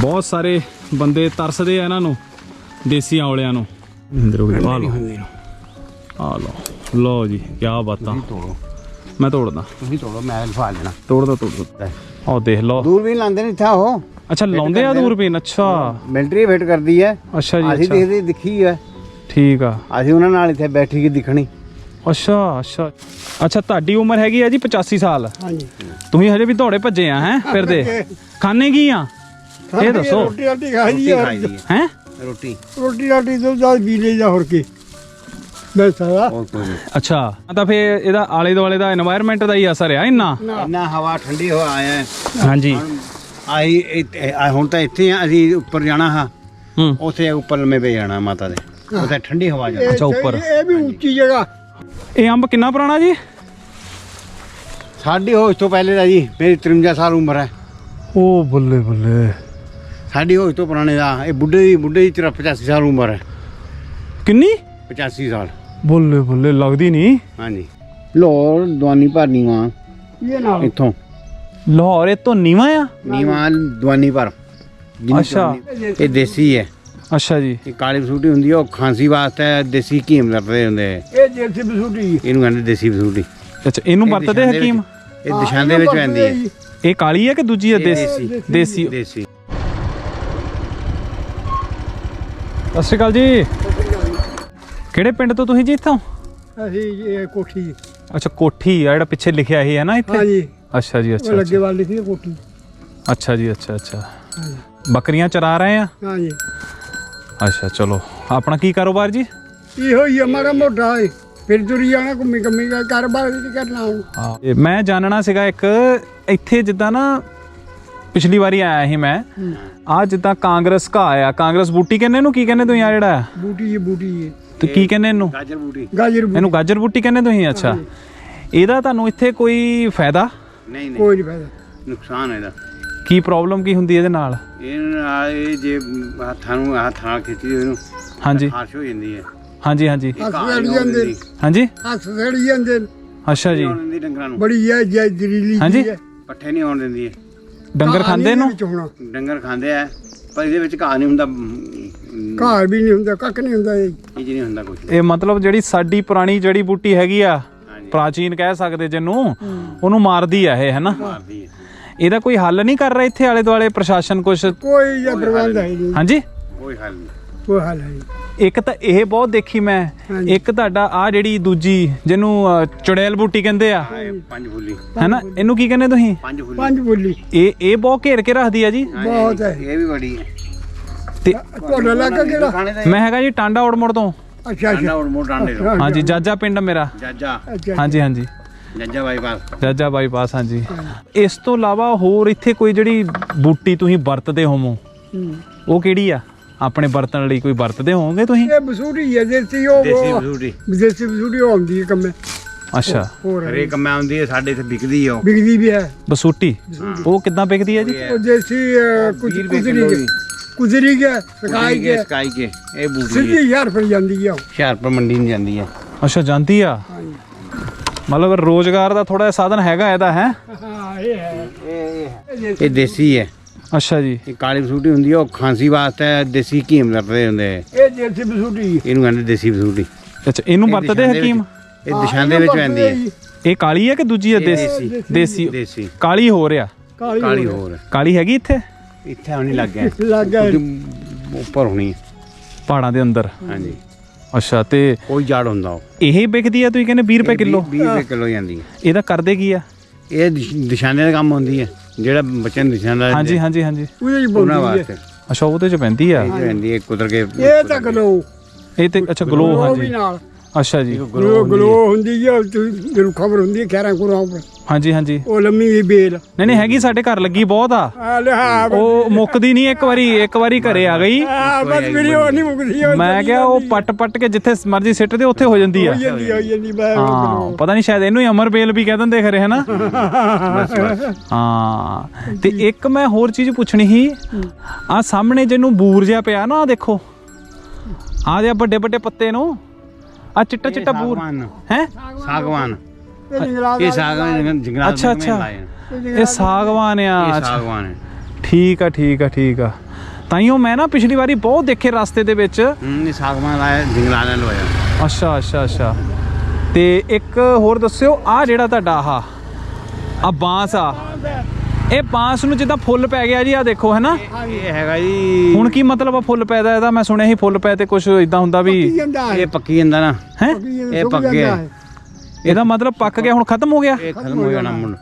ਬਹੁਤ ਸਾਰੇ ਬੰਦੇ ਤਰਸਦੇ ਆ ਇਹਨਾਂ ਨੂੰ ਦੇਸੀ ਆਵਲਿਆਂ ਨੂੰ। ਇੰਦਰੋ ਆ ਲਓ। ਆ ਲਓ। ਲਓ ਜੀ ਕੀ ਬਾਤਾਂ ਤੋੜੋ। ਮੈਂ ਤੋੜਦਾ। ਤੁਸੀਂ ਤੋੜੋ ਮੈਂ ਲਫਾ ਲੈਣਾ। ਤੋੜਦਾ ਤੋੜਦਾ। ਆਹ ਦੇਖ ਲਓ। ਦੂਰ ਵੀ ਲਾਉਂਦੇ ਨੇ ਇੱਥੇ ਉਹ ਅੱਛਾ ਲਾਉਂਦੇ ਆ ਦੂਰਬੀਨ ਅੱਛਾ। ਮਿਲਟਰੀ ਫਿੱਟ ਕਰਦੀ ਹੈ ਅੱਛਾ ਜੀ ਅਸੀਂ ਦੇਖਦੇ ਦਿਖੀ ਹੈ ਠੀਕ ਆ। ਅਸੀਂ ਉਹਨਾਂ ਨਾਲ ਇੱਥੇ ਬੈਠੀ ਕੇ ਦਿਖਣੀ। ਅੱਛਾ ਅੱਛਾ। ਅੱਛਾ ਤੁਹਾਡੀ ਉਮਰ ਹੈਗੀ ਆ ਜੀ 85 ਸਾਲ। ਹਾਂਜੀ। ਤੁਸੀਂ ਹਜੇ ਵੀ ਦੌੜੇ ਭੱਜੇ ਆ ਹੈ? ਫਿਰਦੇ। ਖਾਣੇ ਕੀ ਆ? ਇਹ ਦੱਸੋ। ਰੋਟੀ ਰਾਟੀ ਖਾਈ ਆ ਹੈ? ਰੋਟੀ। ਰੋਟੀ ਰਾਟੀ ਤੋਂ ਜਦ ਬੀਲੇ ਜਾਂ ਹੋਰ ਕੀ। ਮੈਂ ਸਾਰਾ ਅੱਛਾ ਤਾਂ ਫੇ ਇਹਦਾ ਆਲੇ ਦੁਆਲੇ ਦਾ এনवायरमेंट ਦਾ ਹੀ ਅਸਰ ਆ ਇੰਨਾ? ਇੰਨਾ ਹਵਾ ਠੰਡੀ ਹੋ ਆਇਆ ਹਾਂਜੀ। ਆਈ ਹੁਣ ਤਾਂ ਇੱਥੇ ਆ ਅਸੀਂ ਉੱਪਰ ਜਾਣਾ ਹਾਂ। ਉੱਥੇ ਉੱਪਰ ਲੰਮੇ ਪੇ ਜਾਣਾ ਮਾਤਾ ਦੇ। ਉੱਥੇ ਠੰਡੀ ਹਵਾ ਜਾਂਦੀ ਅੱਛਾ ਉੱਪਰ। ਇਹ ਵੀ ਉੱਚੀ ਜਗ੍ਹਾ। ਇਹ ਅੰਬ ਕਿੰਨਾ ਪੁਰਾਣਾ ਜੀ? ਸਾਡੀ ਹੋਸ਼ ਤੋਂ ਪਹਿਲੇ ਦਾ ਜੀ ਮੇਰੀ 53 ਸਾਲ ਉਮਰ ਹੈ। ਉਹ ਬੱਲੇ ਬੱਲੇ। ਸਾਡੀ ਹੋਸ਼ ਤੋਂ ਪੁਰਾਣੇ ਦਾ ਇਹ ਬੁੱਢੇ ਦੀ ਬੁੱਢੇ ਦੀ ਸਿਰਫ 85 ਸਾਲ ਉਮਰ ਹੈ। ਕਿੰਨੀ? 85 ਸਾਲ। ਬੱਲੇ ਬੱਲੇ ਲੱਗਦੀ ਨਹੀਂ। ਹਾਂਜੀ। ਲੋਰ ਦਵਾਨੀ ਭਰ ਨੀਵਾ ਇਹ ਨਾਲ? ਇੱਥੋਂ। ਲਾਹੌਰ ਇਹ ਤੋਂ ਨੀਵਾ ਆ? ਨੀਵਾ ਦਵਾਨੀ ਭਰ। ਅੱਛਾ। ਇਹ ਦੇਸੀ ਹੈ। ਅੱਛਾ ਜੀ। ਇਹ ਕਾਲੀ ਬਸੂਟੀ ਹੁੰਦੀ ਹੈ ਉਹ ਖਾਂਸੀ ਵਾਸਤੇ ਦੇਸੀ ਕੀਮ ਵਰਤਦੇ ਹੁੰਦੇ ਆ। ਇਹ ਜੇਠੀ ਬਸੂਟੀ। ਇਹਨੂੰ ਕਹਿੰਦੇ ਦੇਸੀ ਬਸੂਟੀ। ਅੱਛਾ ਇਹਨੂੰ ਇਹ ਵਰਤਦੇ ਦਿਸ਼ਾ ਹਕੀਮ? ਇਹ ਦਿਸ਼ਾ ਦੇ ਵਿੱਚ ਪੈਂਦੀ ਹੈ। ਇਹ ਕਾਲੀ ਹੈ ਕਿ ਦੂਜੀ ਹੈ ਦੇਸੀ। ਦੇਸੀ। ਦੇਸੀ ਦੇਸੀ ਸਤਿ ਸ਼੍ਰੀ ਅਕਾਲ ਜੀ। ਕਿਹੜੇ ਪਿੰਡ ਤੋਂ ਤੁਸੀਂ ਜੀ ਇੱਥੋਂ? ਅਸੀਂ ਇਹ ਕੋਠੀ ਅੱਛਾ ਕੋਠੀ ਆ ਜਿਹੜਾ ਪਿੱਛੇ ਲਿਖਿਆ ਇਹ ਹੈ ਨਾ ਇੱਥੇ? ਹਾਂਜੀ। ਅੱਛਾ ਜੀ ਅੱਛਾ ਲੱਗੇ ਵਾਲ ਲਿਖੀ ਹੈ ਕੋਠੀ। ਅੱਛਾ ਜੀ ਅੱਛਾ ਅੱਛਾ। ਬੱਕਰੀਆਂ ਚਰਾ ਰਹੇ ਆ? ਹਾਂਜੀ। ਅੱਛਾ ਚਲੋ। ਆਪਣਾ ਕੀ ਕਾਰੋਬਾਰ ਜੀ? ਇਹੋ ਹੀ ਹਮਾਰਾ ਮੋਢਾ ਹੈ ਫਿਰ ਤੁਰੀ ਜਾਣਾ ਘੁੰਮੀ ਘੁੰਮੀ ਕੇ ਕਾਰੋਬਾਰ ਕੀ ਕਰਨਾ ਹਾਂ। ਮੈਂ ਜਾਣਨਾ ਸੀਗਾ ਇੱਕ ਇੱਥੇ ਜਿੱਦਾਂ ਨਾ ਪਿਛਲੀ ਵਾਰੀ ਆਇਆ ਸੀ ਮੈਂ। ਆ ਜਿੱਦਾਂ ਕਾਂਗਰਸ ਘਾ ਆ ਕਾਂਗਰਸ ਬੂਟੀ ਕਹਿੰਦੇ ਇਹਨੂੰ? ਕੀ ਕਹਿੰਦੇ ਤੁਸੀਂ ਆ ਜਿਹੜਾ? ਬੂਟੀ ਹੈ ਬੂਟੀ ਹੈ ਤੇ ਕੀ ਕਹਿੰਦੇ ਇਹਨੂੰ? ਗਾਜਰ ਬੂਟੀ। ਗਾਜਰ ਬੂਟੀ। ਇਹਨੂੰ ਗਾਜਰ ਬੂਟੀ ਕਹਿੰਦੇ ਤੁਸੀਂ? ਅੱਛਾ। ਇਹਦਾ ਤੁਹਾਨੂੰ ਇੱਥੇ ਕੋਈ ਫਾਇਦਾ? ਨਹੀਂ ਨਹੀਂ। ਕੋਈ ਨਹੀਂ ਫਾਇਦਾ। ਨੁਕਸਾਨ ਹੈ ਇਹਦਾ। ਕੀ ਪ੍ਰੋਬਲਮ ਕੀ ਹੁੰਦੀ ਇਹਦੇ ਨਾਲ? ਇਹ ਨਾਲ ਇਹ ਜੇ ਹੱਥਾਂ ਨੂੰ ਹੱਥ ਨਾਲ ਖਿੱਚੀ ਇਹਨੂੰ ਹਾਂਜੀ। ਖਾਰਸ਼ ਹੋ ਜਾਂਦੀ ਹੈ। ਹਾਂਜੀ ਹਾਂਜੀ। ਇਹ ਨਹੀਂ ਜਾਂਦੇ। ਆਉਂਦੀ ਹਾਂਜੀ। ਹੱਥ ਸੜ ਜਾਂਦੇ। ਨੇ। ਅੱਛਾ ਜੀ। ਆਉਣ ਦਿੰਦੀ ਡੰਗਰਾਂ ਨੂੰ। ਬੜੀ ਹੈ ਜੈ ਜ਼ਰੀਲੀ ਹਾਂਜੀ। ਜੀ ਹੈ। ਪੱਠੇ ਨਹੀਂ ਆਉਣ ਦਿੰਦੀ ਹੈ ਡੰਗਰ ਘਾਹ ਖਾਂਦੇ ਨਹੀਂ ਇਹਨੂੰ ਵਿੱਚ ਹੋਣਾ। ਡੰਗਰ ਖਾਂਦੇ ਆ ਪਰ ਇਹਦੇ ਵਿੱਚ ਘਾਹ ਨਹੀਂ ਹੁੰਦਾ। ਅਮ, ਘਰ ਵੀ ਨਹੀਂ ਹੁੰਦਾ ਕੱਖ ਨਹੀਂ ਹੁੰਦਾ ਇਹ। ਇਹ ਜੀ ਨਹੀਂ ਹੁੰਦਾ ਕੁਝ ਇਹ ਮਤਲਬ ਜਿਹੜੀ ਸਾਡੀ ਪੁਰਾਣੀ ਜੜੀ ਬੂਟੀ ਹੈਗੀ ਆ ਹਾਂਜੀ। ਪ੍ਰਾਚੀਨ ਕਹਿ ਸਕਦੇ ਜਿਹਨੂੰ ਉਹਨੂੰ ਮਾਰਦੀ ਆ ਇਹ ਹੈਨਾ? ਮਾਰਦੀ ਹੈ ਇਹਦਾ ਕੋਈ ਹੱਲ ਨਹੀਂ ਕਰ ਰਿਹਾ ਇੱਥੇ ਆਲੇ ਦੁਆਲੇ ਪ੍ਰਸ਼ਾਸਨ ਕੁਛ? ਕੋਈ ਜਿਹਾ ਪ੍ਰਬੰਧ ਹੈ ਨਹੀਂ ਹਾਂਜੀ? ਕੋਈ ਹੱਲ ਨਹੀਂ। ਹੱਲ ਹੈ ਇੱਕ ਤਾਂ ਇਹ ਬਹੁਤ ਦੇਖੀ ਮੈਂ ਹਾਂਜੀ। ਇੱਕ ਤੁਹਾਡਾ ਆ ਜਿਹੜੀ ਦੂਜੀ ਜਿਹਨੂੰ ਅ, ਚੁੜੈਲ ਬੂਟੀ ਕਹਿੰਦੇ ਆ। ਪੰਜ ਫੁੱਲੀ। ਹੈਨਾ? ਇਹਨੂੰ ਕੀ ਕਹਿੰਦੇ ਤੁਸੀਂ? ਪੰਜ ਫੁੱਲੀ। ਪੰਜ ਬੋਲੀ ਇਹ ਇਹ ਬਹੁਤ ਘੇਰ ਕੇ ਰੱਖਦੀ ਆ ਜੀ। ਬਹੁਤ ਹੈ। ਇਹ ਵੀ ਬੜੀ ਹੈ। ਤੇ ਤੁਹਾਡਾ ਇਲਾਕਾ ਕਿਹੜਾ? ਖਾਣੇ ਦਾ ਮੈਂ ਹੈਗਾ ਜੀ ਟਾਂਡਾ ਔੜਮੋੜ ਤੋਂ। ਅੱਛਾ ਡਾਂਡਾ ਅੱਛਾ। ਔਰ ਮੋੜ ਡਾਂਡੇ ਤੋਂ। ਅੱਛਾ। ਹਾਂਜੀ ਜਾਜਾ ਪਿੰਡ ਮੇਰਾ। ਜਾਜਾ। ਅੱਛਾ ਹਾਂਜੀ ਹਾਂਜੀ। ਜਾਜਾ ਬਾਈਪਾਸ। ਜਾਜਾ ਬਾਈਪਾਸ ਹਾਂਜੀ। ਇਸ ਤੋਂ ਇਲਾਵਾ ਹੋਰ ਇੱਥੇ ਕੋਈ ਜਿਹੜੀ ਬੂਟੀ ਤੁਸੀਂ ਵਰਤਦੇ ਹੋਵੋ ਹੂੰ। ਉਹ ਕਿਹੜੀ ਆ? ਆਪਣੇ ਵਰਤਣ ਲਈ ਕੋਈ ਵਰਤਦੇ ਹੋਵੋਗੇ ਤੁਸੀਂ? ਇਹ ਬਸੂੜੀ ਹੈ ਦੇਸੀ ਉਹ ਦੇਸੀ ਬਸੂਟੀ ਦੇਸੀ ਬਸੂੜੀ ਉਹ ਆਉਂਦੀ ਹੈ ਕੰਮੇ। ਅੱਛਾ। ਹੋਰ ਹੈ। ਹਰੇਕ ਮੈਂ ਆਉਂਦੀ ਹੈ ਸਾਡੇ ਇੱਥੇ ਵਿਕਦੀ ਆ ਉਹ। ਵੀ ਹੈ। ਬਸੂਟੀ? ਉਹ ਕਿੱਦਾਂ ਵਿਕਦੀ ਹੈ ਜੀ? ਉਹ ਦੇਸੀ ਅਹ, ਕੁਝ ਵੀਹ ਰੁਪਏ ਕੁਜ਼ਰੀ ਕਿਲੋ ਕੇ ਵੀ। ਕੁਜ਼ਰੀ ਕੇ ਸਕਾਈ ਕੇ ਸਕਾਈ ਕੇ ਇਹ ਬੂਟੀ ਸਿੱਧੀ ਹਜ਼ਾਰ ਫਿਰ ਜਾਂਦੀ ਆ ਉਹ। ਹੁਸ਼ਿਆਰਪੁਰ ਮੰਡੀ ਨੂੰ ਜਾਂਦੀ ਹੈ। ਅੱਛਾ ਜਾਂਦੀ ਆ? ਹਾਂਜੀ। ਮਤਲਬ ਰੋਜ਼ਗਾਰ ਦਾ ਥੋੜਾ ਸਾਧਨ ਹੈਗਾ ਇਹਦਾ ਹੈ? ਹਾਂ ਇਹ ਹੈ। ਇਹ ਦੇਸੀ ਹੈ। ਅੱਛਾ ਜੀ। ਇਹ ਕਾਲੀ ਬਸੂਟੀ ਹੁੰਦੀ ਹੈ ਉਹ ਖਾਂਸੀ ਵਾਸਤੇ ਦੇਸੀ ਕੀਮ ਵਰਤਦੇ ਹੁੰਦੇ ਆ। ਇਹ ਦੇਸੀ ਬਸੂੜੀ ਇਹਨੂੰ ਕਹਿੰਦੇ ਦੇਸੀ ਬਸੂਟੀ। ਅੱਛਾ ਇਹਨੂੰ ਇਹ ਵਰਤਦੇ ਹਕੀਮ? ਇਹ ਦਿਸ਼ਾ ਦੇ ਵਿੱਚ ਪੈਂਦੀ ਹੈ ਇਹ ਕਾਲੀ ਹੈ ਕਿ ਦੂਜੀ ਹੈ ਦੇਸੀ। ਦੇਸੀ। ਕਾਲੀ ਹੋ ਰਿਹਾ ਕਾਲੀ ਕਾਲੀ ਹੋਰ। ਕਾਲੀ ਹੈਗੀ ਇੱਥੇ? ਇੱਥੇ ਆਉਣੀ ਲੱਗ ਗਿਆ। ਲੱਗ ਗਿਆ। ਉਹਦੇ ਉੱਪਰ ਹੋਣੀ ਹੈ। ਪਹਾੜਾਂ ਦੇ ਅੰਦਰ। ਹਾਂਜੀ। ਅੱਛਾ ਤੇ ਕੋਈ ਜੜ ਹੁੰਦਾ ਉਹ। ਇਹ ਵਿਕਦੀ ਆ ਤੁਸੀਂ ਕਹਿੰਦੇ 20 ਰੁਪਏ ਕਿਲੋ? 20 ਰੁਪਏ ਕਿਲੋ ਜਾਂਦੀ ਹੈ ਇਹਦਾ ਕਰਦੇ ਕੀ ਆ? ਇਹ ਦਿਸ਼- ਨਿਸ਼ਾਨੇ ਦਾ ਕੰਮ ਹੁੰਦੀ ਹੈ ਜਿਹੜਾ ਬੱਚਿਆਂ ਨੂੰ ਨਿਸ਼ਾਨਾ ਹਾਂਜੀ ਹਾਂਜੀ ਹਾਂਜੀ। ਉਹਦੇ ਹੀ ਉਹਨਾਂ ਬੋਲਦੀ ਹੈ ਵਾਸਤੇ। ਅੱਛਾ ਉਹਦੇ ਚ ਪੈਂਦੀ ਆ? ਇਹ ਹੈ ਕੁਦਰ ਕੇ ਇਹ ਤਾਂ ਗਲੋ ਇਹ ਤੇ ਅੱਛਾ ਗਲੋ ਉਹ ਵੀ ਹਾਂਜੀ ਨਾਲ। ਅੱਛਾ ਜੀ। ਗਲੋ ਗਲੋ ਹੁੰਦੀ ਹੈ। ਜਿਹਨੂੰ ਖਬਰ ਹੁੰਦੀ ਹੈ ਖੈਰਾਂ ਕੁਰਾਂ ਉੱਪਰ। ਹਾਂਜੀ ਹਾਂਜੀ। ਉਹ ਲੰਮੀ ਜਿਹੀ ਬੇਲ। ਨਹੀਂ ਨਹੀਂ ਹੈਗੀ ਸਾਡੇ ਘਰ ਲੱਗੀ ਬਹੁਤ ਆ। ਆ ਉਹ ਮੁੱਕਦੀ ਨਹੀਂ ਇੱਕ ਵਾਰੀ ਇੱਕ ਵਾਰੀ ਘਰੇ ਆ ਗਈ। ਆ ਬਸ ਮੇਰੀ ਉਹ ਨਹੀਂ ਮੁਕਦੀ ਮੈਂ ਕਿਹਾ ਉਹ ਪੱਟ ਪੱਟ ਕੇ ਜਿੱਥੇ ਮਰਜ਼ੀ ਸਿੱਟ ਦੇ ਉੱਥੇ ਹੋ ਜਾਂਦੀ ਆ। ਹਾਂ ਪਤਾ ਨਹੀਂ ਸ਼ਾਇਦ ਇਹਨੂੰ ਹੀ ਅਮਰ ਬੇਲ ਵੀ ਕਹਿ ਦਿੰਦੇ ਖਰੇ ਹਨਾ? ਹਾਂ। ਤੇ ਇੱਕ ਮੈਂ ਹੋਰ ਚੀਜ਼ ਪੁੱਛਣੀ ਸੀ। ਆ ਸਾਹਮਣੇ ਜਿਹਨੂੰ ਬੂਰ ਜਿਹਾ ਪਿਆ ਨਾ ਆ ਦੇਖੋ। ਆ ਦੇ ਵੱਡੇ ਵੱਡੇ ਪੱਤੇ ਨੂੰ। ਆ ਚਿੱਟਾ ਚਿੱਟਾ ਬੂਰ। ਹੈ? ਸਾਗਵਾਨ। ਇਹ ਸਾਗਵਾਨ ਜੰਗਲਾਤ। ਅੱਛਾ, ਅੱਛਾ। ਇਹ ਸਾਗਵਾਨ ਇਹ ਆ ਸਾਗਵਾਨ ਹੈ। ਠੀਕ ਆ ਠੀਕ ਆ ਠੀਕ ਆ। ਤਾਈਓ ਮੈਂ ਨਾ ਪਿਛਲੀ ਵਾਰੀ ਬਹੁਤ ਦੇਖੇ ਰਸਤੇ ਦੇ ਵਿੱਚ। ਹੂੰ ਇਹ ਸਾਗਵਾਨ ਲਾਇਆ ਜੰਗਲਾਂ ਨਾਲ ਲਵਾਇਆ। ਅੱਛਾ ਅੱਛਾ ਅੱਛਾ। ਤੇ ਇੱਕ ਹੋਰ ਦੱਸਿਓ ਆ ਜਿਹੜਾ ਤੁਹਾਡਾ ਆਹ ਆ। ਬਾਂਸ ਆ ਇਹ ਬਾਂਸ ਨੂੰ ਜਿੱਦਾਂ ਫੁੱਲ ਪੈ ਗਿਆ ਜੀ ਆ ਦੇਖੋ ਹੈ ਨਾ ਇਹ ਹੈਗਾ ਜੀ। ਹੁਣ ਕੀ ਮਤਲਬ ਆ ਫੁੱਲ ਪੈਦਾ ਇਹਦਾ? ਮੈਂ ਸੁਣਿਆ ਸੀ ਫੁੱਲ ਪੈ ਤੇ ਕੁਝ ਇਦਾਂ ਹੁੰਦਾ ਵੀ ਜਾਂਦਾ ਇਹ। ਪੱਕੀ ਜਾਂਦਾ ਨਾ। ਹੈ? ਇਹ ਪੱਕ ਗਿਆ। ਇਹਦਾ ਮਤਲਬ ਪੱਕ ਗਿਆ ਹੁਣ ਖਤਮ ਹੋ ਗਿਆ? ਇਹ ਖਤਮ ਹੋ ਜਾਣਾ ਮੁੰਡਾ।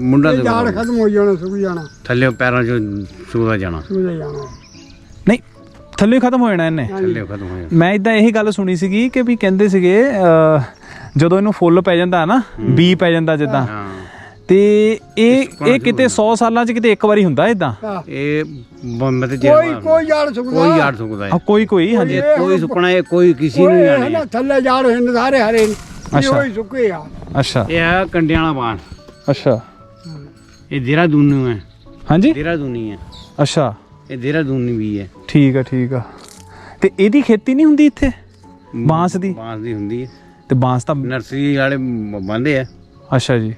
ਮੁੰਡਾ ਤੇ ਜਾੜ ਖਤਮ ਹੋ ਜਾਣਾ ਸੁੱਕ ਜਾਣਾ। ਥੱਲੇ ਪੈਰਾਂ ਚੋਂ ਸੁਕਦਾ ਜਾਣਾ। ਸੁੱਕ ਜਾਣਾ। ਨਹੀਂ ਥੱਲੇ ਖਤਮ ਹੋ ਜਾਣਾ ਇਹਨੇ। ਥੱਲੇ ਖਤਮ ਹੋ ਜਾਣਾ। ਮੈਂ ਇਦਾਂ ਇਹੀ ਗੱਲ ਸੁਣੀ ਸੀਗੀ ਕਿ ਵੀ ਕਹਿੰਦੇ ਸੀਗੇ ਜਦੋਂ ਇਹਨੂੰ ਫੁੱਲ ਪੈ ਜਾਂਦਾ ਨਾ ਬੀ ਪੈ ਜਾਂਦਾ ਜਿੱਦਾਂ। ਤੇ ਇਹ ਇਹ ਕਿਤੇ 100 ਸਾਲਾਂ 'ਚ ਕਿਤੇ ਇੱਕ ਵਾਰੀ ਹੁੰਦਾ ਇਦਾਂ ਹਾਂ। ਇਹ ਬੰਬ ਤੇ ਕੋਈ ਜਿਹੜਾ ਕੋਈ ਜਾੜ ਸੁੱਕਦਾ। ਕੋਈ ਯਾਰ ਸੁਕਦਾ ਆ ਹੈ ਕੋਈ ਕੋਈ ਹਾਂਜੀ। ਕੋਈ ਸੁਕਣਾ ਇਹ ਕੋਈ ਕਿਸੇ ਕੋਈ ਨੂੰ ਨਹੀਂ ਹੈ ਨਾ ਥੱਲੇ ਜਾੜ ਹਿੰਦ ਸਾਰੇ ਹਰੇ ਅੱਛਾ। ਹੋਈ ਸੁੱਕੇ ਆ। ਅੱਛਾ। ਇਹ ਹੈ ਕੰਡਿਆਂ ਵਾਲਾ ਬਾਣ। ਅੱਛਾ। ਇਹ ਦੇਹਰਾਦੂਨ ਨੂੰ ਹੈ। ਹਾਂਜੀ? ਦੇਹਰਾਦੂਨੀ ਹੈ। ਅੱਛਾ। ਇਹ ਦੇਹਰਾਦੂਨੀ ਵੀ ਹੈ। ਠੀਕ ਆ ਠੀਕ ਆ। ਤੇ ਇਹਦੀ ਖੇਤੀ ਨਹੀਂ ਹੁੰਦੀ ਇੱਥੇ? ਬਾਂਸ ਦੀ? ਬਾਂਸ ਦੀ ਹੁੰਦੀ ਹੈ। ਤੇ ਬਾਂਸ ਤਾਂ ਨਰਸਰੀ ਵਾਲੇ ਬੰਦੇ ਆ। ਅੱਛਾ ਜੀ।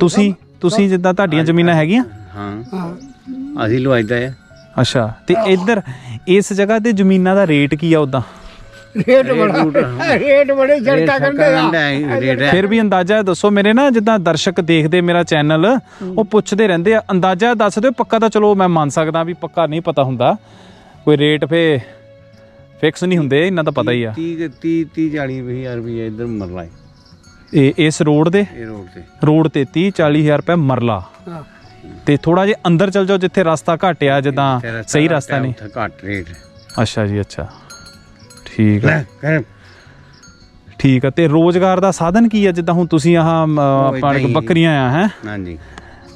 ਤੁਸੀਂ? ਤੁਸੀਂ ਜਿੱਦਾਂ ਤੁਹਾਡੀਆਂ ਜ਼ਮੀਨਾਂ ਹੈਗੀਆਂ? ਹਾਂ। ਹਾਂ। ਅਸੀਂ ਲਵਾਈਦਾ ਹੈ। ਅੱਛਾ ਤੇ ਇੱਧਰ ਇਸ ਜਗ੍ਹਾ ਤੇ ਜ਼ਮੀਨਾਂ ਦਾ ਰੇਟ ਕੀ ਆ ਉਦਾਂ? ਰੇਟ ਬੜਾ ਰੇਟ ਬੜੇ ਝੜਕਾ ਕੰਡੇ ਆ। ਰੇਟ ਹੈ ਫਿਰ ਵੀ ਅੰਦਾਜ਼ਾ ਦੱਸੋ ਮੇਰੇ ਨਾ ਜਿੱਦਾਂ ਦਰਸ਼ਕ ਦੇਖਦੇ ਮੇਰਾ ਚੈਨਲ ਉਹ ਪੁੱਛਦੇ ਰਹਿੰਦੇ ਆ। ਅੰਦਾਜ਼ਾ ਦੱਸ ਦਿਓ ਪੱਕਾ ਤਾਂ ਚਲੋ ਮੈਂ ਮੰਨ ਸਕਦਾ ਵੀ ਪੱਕਾ ਨਹੀਂ ਪਤਾ ਹੁੰਦਾ। ਕੋਈ ਰੇਟ ਫੇ ਫਿਕਸ ਨਹੀਂ ਹੁੰਦੇ ਇਹਨਾਂ ਤਾਂ ਪਤਾ ਹੀ ਆ। 30 30 30 40 ਹਜ਼ਾਰ ਰੁਪਏ ਇੱਧਰ ਮਰਲਾ ਹੈ। ਇਹ ਇਸ ਰੋਡ ਦੇ ਇਹ ਰੋਡ ਤੇ। ਰੋਡ ਤੇ 30 40 ਹਜ਼ਾਰ ਰੁਪਏ ਮਰਲਾ। ਹਾਂ। ਤੇ ਥੋੜਾ ਜਿਹਾ ਅੰਦਰ ਚਲ ਜਾਓ ਜਿੱਥੇ ਰਸਤਾ ਘਟਿਆ ਜਿੱਦਾਂ ਸਹੀ ਰਸਤਾ ਨਹੀਂ। ਉੱਥੇ ਘੱਟ ਰੇਟ। ਹੈ। ਅੱਛਾ ਜੀ ਅੱਛਾ। ਠੀਕ ਲੈ ਕਰ ਠੀਕ ਆ ਤੇ ਰੋਜ਼ਗਾਰ ਦਾ ਸਾਧਨ ਕੀ ਆ? ਜਿੱਦਾਂ ਹੁਣ ਤੁਸੀਂ ਆਹ ਅਮ, ਆਪਾਂ ਏਦਾਂ ਹੀ। ਬੱਕਰੀਆਂ ਆ ਹੈ? ਹਾਂਜੀ।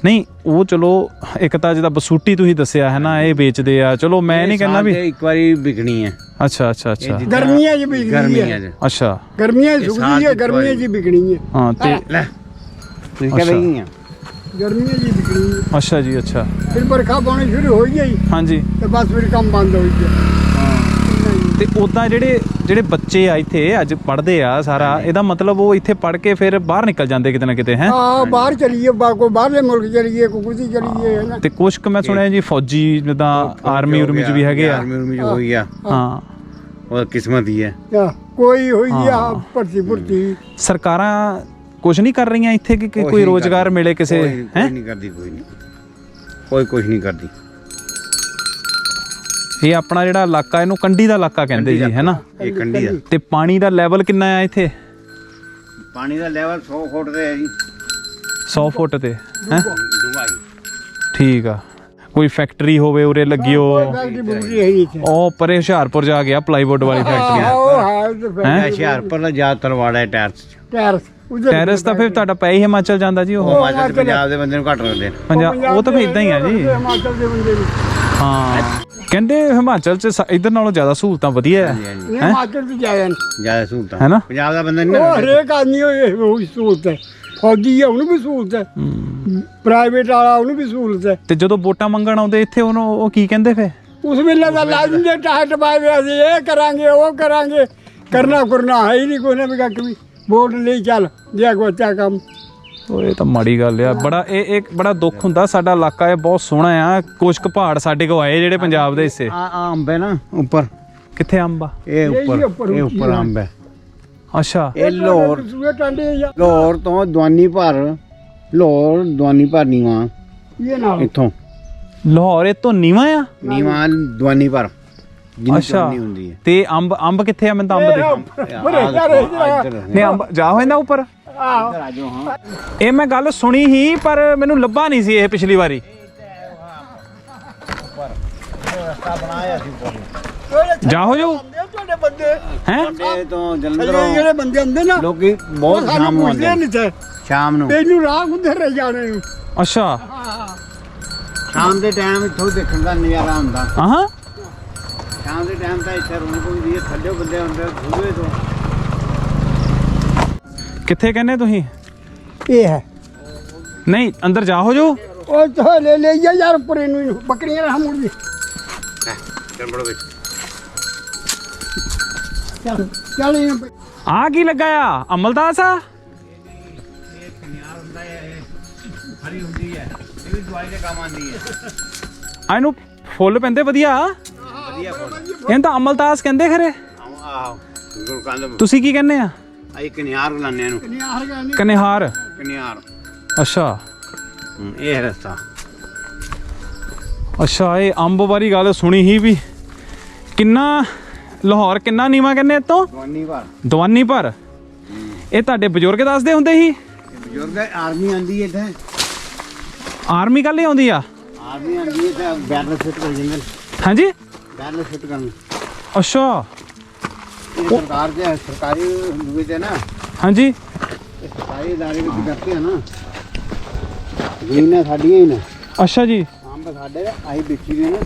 ਨਹੀਂ ਉਹ ਚਲੋ ਇੱਕ ਤਾਂ ਜਿਹਦਾ ਬਸੂਟੀ ਤੁਸੀਂ ਦੱਸਿਆ ਹੈ ਨਾ ਇਹ ਵੇਚਦੇ ਆ। ਚਲੋ ਮੈਂ ਨਹੀਂ ਕਹਿੰਦਾ ਵੀ ਇੱਕ ਵਾਰੀ ਵਿਕਣੀ ਹੈ। ਅੱਛਾ ਅੱਛਾ ਅੱਛਾ। ਗਰਮੀਆਂ 'ਚ ਵਿਕਦੀ ਹੈ। ਗਰਮੀਆਂ 'ਚ। ਅੱਛਾ। ਗਰਮੀਆਂ 'ਚ ਸੁੱਕਦੀ ਹੈ ਗਰਮੀਆਂ 'ਚ ਹੀ ਵਿਕਣੀ ਹੈ। ਹਾਂ ਤੇ ਲੈ। ਤੁਸੀਂ ਕਹਿ। ਰਹੀ ਆ ਗਰਮੀਆਂ 'ਚ ਹੀ ਵਿਕਣੀ ਹੈ। ਅੱਛਾ ਜੀ ਅੱਛਾ। ਫਿਰ ਬਰਖਾ ਪਾਉਣੀ ਸ਼ੁਰੂ ਹੋ ਗਈ। ਹਾਂਜੀ। ਤੇ ਬਸ ਫਿਰ ਕੰਮ ਬੰਦ ਹੋ ਗਿਆ। ਤੇ ਉਦਾਂ ਜਿਹੜੇ ਜਿਹੜੇ ਬੱਚੇ ਆ ਇੱਥੇ ਅੱਜ ਪੜ੍ਹਦੇ ਆ ਸਾਰਾ ਇਹਦਾ ਮਤਲਬ ਉਹ ਇੱਥੇ ਪੜ੍ਹ ਕੇ ਫਿਰ ਬਾਹਰ ਨਿਕਲ ਜਾਂਦੇ ਕਿਤੇ ਨਾ ਕਿਤੇ ਹੈ? ਆ ਬਾਹਰ ਚਲੀਏ ਬਾ ਕੋ ਬਾਹਰਲੇ ਮੁਲਕ ਚਲੀਏ ਕੋ ਕੁਝ ਚਲੀਏ ਹੈ ਨਾ? ਤੇ ਕੁਛ ਕੁ ਮੈਂ ਸੁਣਿਆ ਜੀ ਫੌਜੀ ਜਿੱਦਾਂ ਆਰਮੀ ਉਰਮੀ ਚ ਵੀ ਹੈਗੇ ਆ। ਆਰਮੀ ਉਰਮੀ ਚ ਹੋ ਗਿਆ ਹਾਂ। ਉਹ ਕਿਸਮਤ ਹੀ ਹੈ। ਆਹ, ਕੋਈ ਹੋਈ ਆ ਭਰਤੀ ਭਰਤੀ। ਸਰਕਾਰਾਂ ਕੁਝ ਨਹੀਂ ਕਰ ਰਹੀਆਂ ਇੱਥੇ ਕਿ ਕੋਈ ਰੋਜ਼ਗਾਰ। ਮਿਲੇ ਕਿਸੇ ਕੋਈ- ਹੈ ਕੋਈ ਨਹੀਂ ਕਰਦੀ ਕੋਈ ਨਹੀਂ। ਕੋਈ ਕੁਝ ਨਹੀਂ ਕਰਦੀ। ਇਹ ਆਪਣਾ ਜਿਹੜਾ ਇਲਾਕਾ ਇਹਨੂੰ ਕੰਢੀ ਦਾ ਇਲਾਕਾ ਕਹਿੰਦੇ ਜੀ ਹੈ ਨਾ ਇਹ ਕੰਢੀ ਆ ਤੇ ਪਾਣੀ ਦਾ ਲੈਵਲ ਕਿੰਨਾ ਆ ਇੱਥੇ? ਪਾਣੀ ਦਾ ਲੈਵਲ 100 ਫੁੱਟ ਤੇ ਹੈ ਜੀ। 100 ਫੁੱਟ ਤੇ ਹੈ? ਡੁਬਾਈ ਠੀਕ ਆ। ਕੋਈ ਫੈਕਟਰੀ ਹੋਵੇ ਉਰੇ ਲੱਗੀ ਹੋ ਉਹ ਪਰੇ ਹੁਸ਼ਿਆਰਪੁਰ ਜਾ ਗਿਆ ਪਲਾਈਵੁੱਡ ਵਾਲੀ ਫੈਕਟਰੀ ਹੈ? ਹੁਸ਼ਿਆਰਪੁਰ ਦਾ ਜ਼ਿਆਦਾਤਰ ਵਾੜਾ ਹੈ ਟੈਰਸ ਚ ਟੈਰਸ ਟੈਰਸ ਤਾਂ ਫਿਰ ਤੁਹਾਡਾ ਪੈ ਹੀ ਹਿਮਾਚਲ ਜਾਂਦਾ ਜੀ ਉਹ। ਹਿਮਾਚਲ ਪੰਜਾਬ ਦੇ ਬੰਦੇ ਨੂੰ ਘੱਟ ਰੱਖਦੇ ਨੇ। ਪੰਜਾਬ ਉਹ ਤਾਂ ਫਿਰ ਇਦਾਂ ਹੀ ਆ ਜੀ। ਹਿਮਾਚਲ ਦੇ ਬੰਦੇ ਨੂੰ। ਹਾਂ। ਕਹਿੰਦੇ ਹਿਮਾਚਲ ਚ ਸ- ਇੱਧਰ ਨਾਲੋਂ ਜ਼ਿਆਦਾ ਸਹੂਲਤਾਂ ਵਧੀਆ ਹੈ। ਇਹ ਹਿਮਾਚਲ ਤੇ ਜਾਇਆ ਨੀ। ਜ਼ਿਆਦਾ ਸਹੂਲਤਾਂ। ਹੈ ਨਾ ਪੰਜਾਬ ਦਾ ਬੰਦਾ ਨਹੀਂ ਉਹ ਨਾ ਹਰੇਕ ਆਦਮੀ ਹੋਏ ਉਹ ਸਹੂਲਤ ਹੈ। ਫੌਜੀ ਹੈ ਉਹਨੂੰ ਵੀ ਸਹੂਲਤ ਹੈ। ਪ੍ਰਾਈਵੇਟ ਵਾਲਾ ਉਹਨੂੰ ਵੀ ਸਹੂਲਤ ਹੈ। ਤੇ ਜਦੋਂ ਵੋਟਾਂ ਮੰਗਣ ਆਉਂਦੇ ਇੱਥੇ ਉਹਨੂੰ ਉਹ ਕੀ ਕਹਿੰਦੇ ਫੇ ਉਸ ਵੇਲੇ ਦਾ ਲਾਜ਼ਮ ਦੇ ਟਾਹਟ ਪਾਏ ਹੋਏ ਅਸੀਂ ਇਹ ਕਰਾਂਗੇ ਉਹ ਕਰਾਂਗੇ। ਕਰਨਾ ਕਰਨਾ ਹੈ ਹੀ ਨਹੀਂ ਕੋਈ ਨਾ ਵੀ ਕੱਖ ਵੀ। ਵੋਟ ਲਈ ਚੱਲ ਜੇ ਕੋਈ ਅੱਛਾ ਕੰਮ। ਉਹ ਇਹ ਤਾਂ ਮਾੜੀ ਗੱਲ ਆ। ਬੜਾ ਇਹ ਇੱਕ ਬੜਾ ਦੁੱਖ ਹੁੰਦਾ। ਸਾਡਾ ਇਲਾਕਾ ਇਹ ਬਹੁਤ ਸੋਹਣਾ ਆ। ਕੁਛ ਕੁ ਪਹਾੜ ਸਾਡੇ ਕੋ ਆਏ ਜਿਹੜੇ ਪੰਜਾਬ ਦੇ ਹਿੱਸੇ। ਆ ਆ ਅੰਬ ਹੈ ਨਾ? ਉੱਪਰ। ਕਿੱਥੇ ਅੰਬ ਆ? ਇਹ ਉੱਪਰ। ਇਹ ਉੱਪਰ। ਅੰਬ ਹੈ। ਅੱਛਾ। ਇਹ ਲਾਹੌਰ ਲਾਹੌਰ ਤੋਂ ਦਵਾਨੀ ਭਰ। ਲਾਹੌਰ ਦਵਾਨੀ ਭਰ ਨੀਵਾ। ਇਹ ਨਾਲ। ਇੱਥੋਂ। ਲਾਹੌਰ ਇਹ ਤੋਂ ਨੀਵਾ ਆ? ਨੀਵਾ ਦਵਾਨੀ ਭਰ। ਅੱਛਾ। ਤੇ ਅੰਬ ਅੰਬ ਕਿੱਥੇ ਆ? ਮੈਂ ਤਾਂ ਅੰਬ ਦੇ ਬਰੇ ਯਾਰ ਇਹ ਜਿਹੜਾ- ਇੱਧਰ। ਨਹੀਂ ਅੰਬ ਜਾ ਹੋ ਜਾਂਦਾ ਉੱਪਰ। ਆਹ। ਹਾਂ ਇਹ ਮੈਂ ਗੱਲ ਸੁਣੀ ਹੀ ਪਰ ਮੈਨੂੰ ਲੱਭਾ ਨਹੀਂ ਸੀ ਇਹ ਪਿਛਲੀ ਵਾਰੀ। ਰਸਤਾ ਬਣਾਇਆ ਸੀ ਜਾ ਹੋ ਤੁਹਾਡੇ ਬੰਦੇ ਹੈ? ਉੱਪਰ ਤੋਂ ਜਲੰਧਰੋਂ ਜਿਹੜੇ ਬੰਦੇ ਹੁੰਦੇ ਨਾ ਲੋਕੀ ਬਹੁਤ ਸ਼ਾਮ ਨੂੰ ਆਉਂਦੇ ਨੇ। ਤੇ ਸ਼ਾਮ ਨੂੰ। ਤੈਨੂੰ ਰਾਹ ਕਿੱਧਰ ਰਹਿ ਜਾਣੇ ਨੂੰ। ਅੱਛਾ। ਸ਼ਾਮ ਦੇ ਟਾਈਮ ਇੱਥੋਂ ਦੇਖਣ ਦਾ ਨਜ਼ਾਰਾ ਹੁੰਦਾ। ਆਹਾਂ। ਸ਼ਾਮ ਦੇ ਟਾਈਮ ਤਾਂ ਇੱਥੇ ਰੌਣਕ ਹੁੰਦੀ ਹੈ ਥੱਲੇ ਬੰਦੇ ਹੁੰਦੇ ਸੂਏ ਤੋਂ। ਕਿੱਥੇ ਕਹਿੰਦੇ ਤੁਸੀਂ? ਇਹ ਹੈ। ਨਹੀਂ ਅੰਦਰ ਜਾ ਹੋ ਜਾਓ ਉਹ ਤਾਂ ਲੈ ਲੈ ਜਾ ਯਾਰ ਉੱਪਰ ਇਹਨੂੰ ਬੱਕਰੀਆਂ ਰਹਾ ਮੁੜ ਜੀ। ਚੱਲ ਬੜੋ ਵਿੱਚ ਚੱਲ ਚੱਲ ਇਹਨੂੰ ਆ ਕੀ ਲੱਗਾ ਆ? ਅਮਲਦਾਸ ਆ? ਹਰੀ ਹੁੰਦੀ ਹੈ ਇਹ ਵੀ ਦਵਾਈ ਦੇ ਕੰਮ ਆਉਂਦੀ ਹੈ ਆ ਇਹਨੂੰ ਫੁੱਲ ਪੈਂਦੇ ਵਧੀਆ? ਵਧੀਆ ਫੁੱਲ। ਇਹਨੂੰ ਤਾਂ ਅਮਲਤਾਸ ਕਹਿੰਦੇ ਖਰੇ। ਆਹ ਆਹ। ਗੁਰਕੰਦ ਤੁਸੀਂ ਕੀ ਕਹਿੰਦੇ ਆ? ਆਈ ਕਨਿਆਰ ਲਾਣੇ ਇਹਨੂੰ। ਕਨਿਹਾਰ? ਕਨਿਆਰ। ਅੱਛਾ। ਹੂੰ, ਇਹ ਹੈ ਰਸਤਾ। ਅੱਛਾ ਇਹ ਅੰਬ ਬਾਰੀ ਗੱਲ ਸੁਣੀ ਹੀ ਵੀ ਕਿੰਨਾ ਲਾਹੌਰ ਕਿੰਨਾ ਨੀਵਾ ਕਹਿੰਦੇ ਇਤੋਂ ਗਵਾਨੀ ਵਾਰ। ਦਵਾਨੀ ਪਰ ਇਹ ਤੁਹਾਡੇ ਬਜ਼ੁਰਗ ਦੱਸਦੇ ਹੁੰਦੇ ਸੀ? ਬਜ਼ੁਰਗ ਆਰਮੀ ਆਂਦੀ ਇੱਥੇ। ਆਰਮੀ ਕੱਲ ਹੀ ਆਉਂਦੀ ਆ? ਆਰਮੀ ਆਂਦੀ ਇੱਥੇ ਬੈਰਲ ਫਿੱਟ ਕਰ ਜਾਂਦੇ ਹਾਂਜੀ? ਬੈਰਲ ਫਿੱਟ ਕਰਨ। ਅੱਛਾ। ਇਹ ਸਰਕਾਰ ਦੇ ਸਰਕਾਰੀ ਹੁੰਦੇ ਤੇ ਨਾ ਹਾਂਜੀ ਇਹ ਸਰਕਾਰੀ ادارے ਵਿੱਚ ਕਰਦੇ ਆ ਨਾ ਜ਼ਮੀਨਾਂ ਸਾਡੀਆਂ ਹੀ ਨੇ ਅੱਛਾ ਜੀ ਅੰਬ ਸਾਡੇ ਨੇ, ਅਸੀਂ ਵੇਚੀ ਦੇ ਨੇ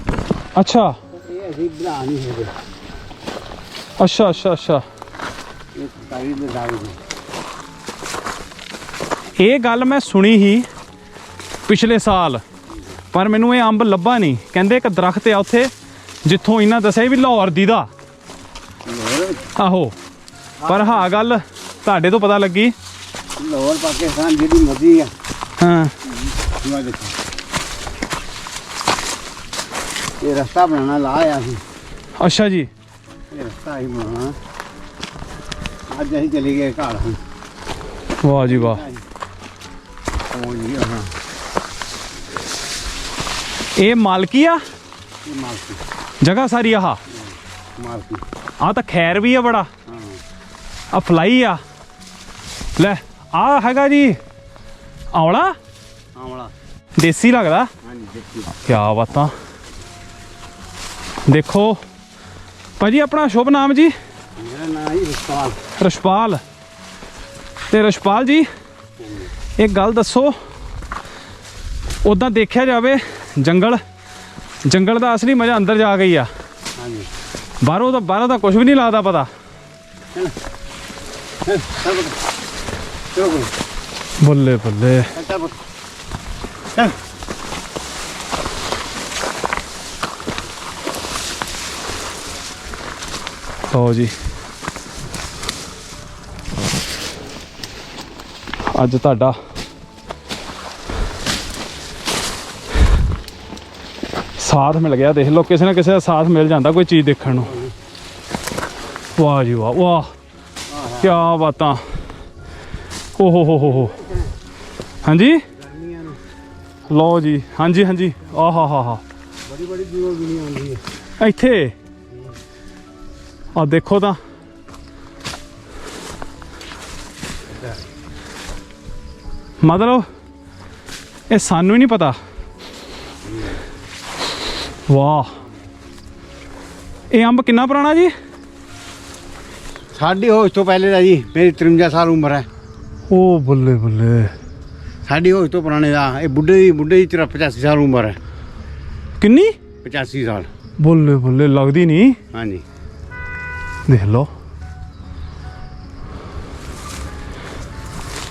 ਅੱਛਾ ਇਹ ਅਸੀਂ ਬਣਾ ਨਹੀਂ ਸਕਦੇ ਅੱਛਾ ਅੱਛਾ ਅੱਛਾ ਇਹ ਸਰਕਾਰੀ ਦੇ ਦਾਅਵੇ ਨੇ ਇਹ ਗੱਲ ਮੈਂ ਸੁਣੀ ਹੀ ਪਿਛਲੇ ਸਾਲ ਪਰ ਮੈਨੂੰ ਇਹ ਅੰਬ ਲੱਭਾ ਨਹੀਂ ਕਹਿੰਦੇ ਇੱਕ ਦਰਖਤ ਆ ਉੱਥੇ ਜਿੱਥੋਂ ਇਹਨਾਂ ਦੱਸਿਆ ਵੀ ਲਾਹੌਰ ਦੀ ਦਾ ਲਾਹੌਰ ਆਹੋ ਪਰ ਹਾਂ ਗੱਲ ਤੁਹਾਡੇ ਤੋਂ ਪਤਾ ਲੱਗੀ। ਲਾਹੌਰ ਪਾਕਿਸਤਾਨ ਜਿਹੜੀ ਮਰਜ਼ੀ ਆ। ਹਾਂ। ਇਹ ਦੇਖੋ। ਇਹ ਰਸਤਾ ਬਣਾਉਣਾ ਲਾਇਆ ਸੀ। ਅੱਛਾ ਜੀ। ਇਹ ਰਸਤਾ ਹੀ ਬਣਾਉਣਾ। ਅੱਜ ਅਸੀਂ ਚਲੇ ਗਏ ਘਰ। ਹੁਣ ਵਾਹ ਜੀ ਵਾਹ। ਉਹ ਜੀ ਹਾਂ। ਇਹ ਮਾਲਕੀ ਆ? ਇਹ ਮਾਲਕੀ। ਜਗ੍ਹਾ ਸਾਰੀ ਆਹ? ਮਾਲਕੀ। ਆ ਤਾਂ ਖੈਰ ਵੀ ਆ ਬੜਾ। ਆ ਫਲਾਈ ਆ। ਲੈ ਆ ਹੈਗਾ ਜੀ। ਆਵਲਾ? ਆਵਲਾ। ਦੇਸੀ ਲੱਗਦਾ? ਹਾਂਜੀ ਦੇਖੀ ਕੀ ਬਾਤਾਂ। ਦੇਖੋ। ਭਾਜੀ ਆਪਣਾ ਸ਼ੁਭ ਨਾਮ ਜੀ? ਮੇਰਾ ਨਾਮ ਹੀ ਰਸਪਾਲ। ਰਸ਼ਪਾਲ। ਤੇ ਰਸ਼ਪਾਲ ਜੀ ਇੱਕ ਗੱਲ ਦੱਸੋ। ਉਦਾਂ ਦੇਖਿਆ ਜਾਵੇ ਜੰਗਲ ਜੰਗਲ ਦਾ ਅਸਲੀ ਮਜ਼ਾ ਅੰਦਰ ਜਾ ਗਈ ਆ। ਬਾਹਰੋਂ ਤਾਂ ਬਾਹਰੋਂ ਤਾਂ ਕੁਝ ਵੀ ਨਹੀਂ ਲੱਗਦਾ ਪਤਾ। ਚਲੋ ਚਲੋ ਬੱਲੇ ਬੱਲੇ। ਲਓ ਜੀ। ਅੱਜ ਤੁਹਾਡਾ ਸਾਥ ਮਿਲ ਗਿਆ ਦੇਖ ਲਓ ਕਿਸੇ ਨਾ ਕਿਸੇ ਦਾ ਸਾਥ ਮਿਲ ਜਾਂਦਾ ਕੋਈ ਚੀਜ਼ ਦੇਖਣ ਨੂੰ। ਵਾਹ ਜੀ ਵਾਹ ਵਾਹ ਕੀ ਬਾਤਾਂ। ਓ ਹੋ ਹੋ ਹੋ ਹਾਂਜੀ? ਲਓ ਜੀ ਹਾਂਜੀ ਹਾਂਜੀ। ਆਹਾ ਹਾ ਹਾ ਬੜੀ ਬੜੀ ਦੂਰੋਂ ਦੁਨੀਆ ਆਉਂਦੀ ਹੈ। ਇੱਥੇ? ਆ ਦੇਖੋ ਤਾਂ। ਮਤਲਬ ਇਹ ਸਾਨੂੰ ਹੀ ਨਹੀਂ ਪਤਾ। ਵਾਹ। ਇਹ ਅੰਬ ਕਿੰਨਾ ਪੁਰਾਣਾ ਜੀ? ਸਾਡੀ ਹੋਸ਼ ਤੋਂ ਪਹਿਲੇ ਦਾ ਜੀ ਮੇਰੀ 53 ਸਾਲ ਉਮਰ ਹੈ। ਉਹ ਬੱਲੇ ਬੱਲੇ। ਸਾਡੀ ਹੋਸ਼ ਤੋਂ ਪੁਰਾਣੇ ਦਾ ਇਹ ਬੁੱਢੇ ਦੀ ਬੁੱਢੇ ਦੀ ਤਰਫ 85 ਸਾਲ ਉਮਰ ਹੈ। ਕਿੰਨੀ? 85 ਸਾਲ। ਬੱਲੇ ਬੱਲੇ ਲੱਗਦੀ ਨਹੀਂ। ਹਾਂਜੀ। ਦੇਖ ਲਓ।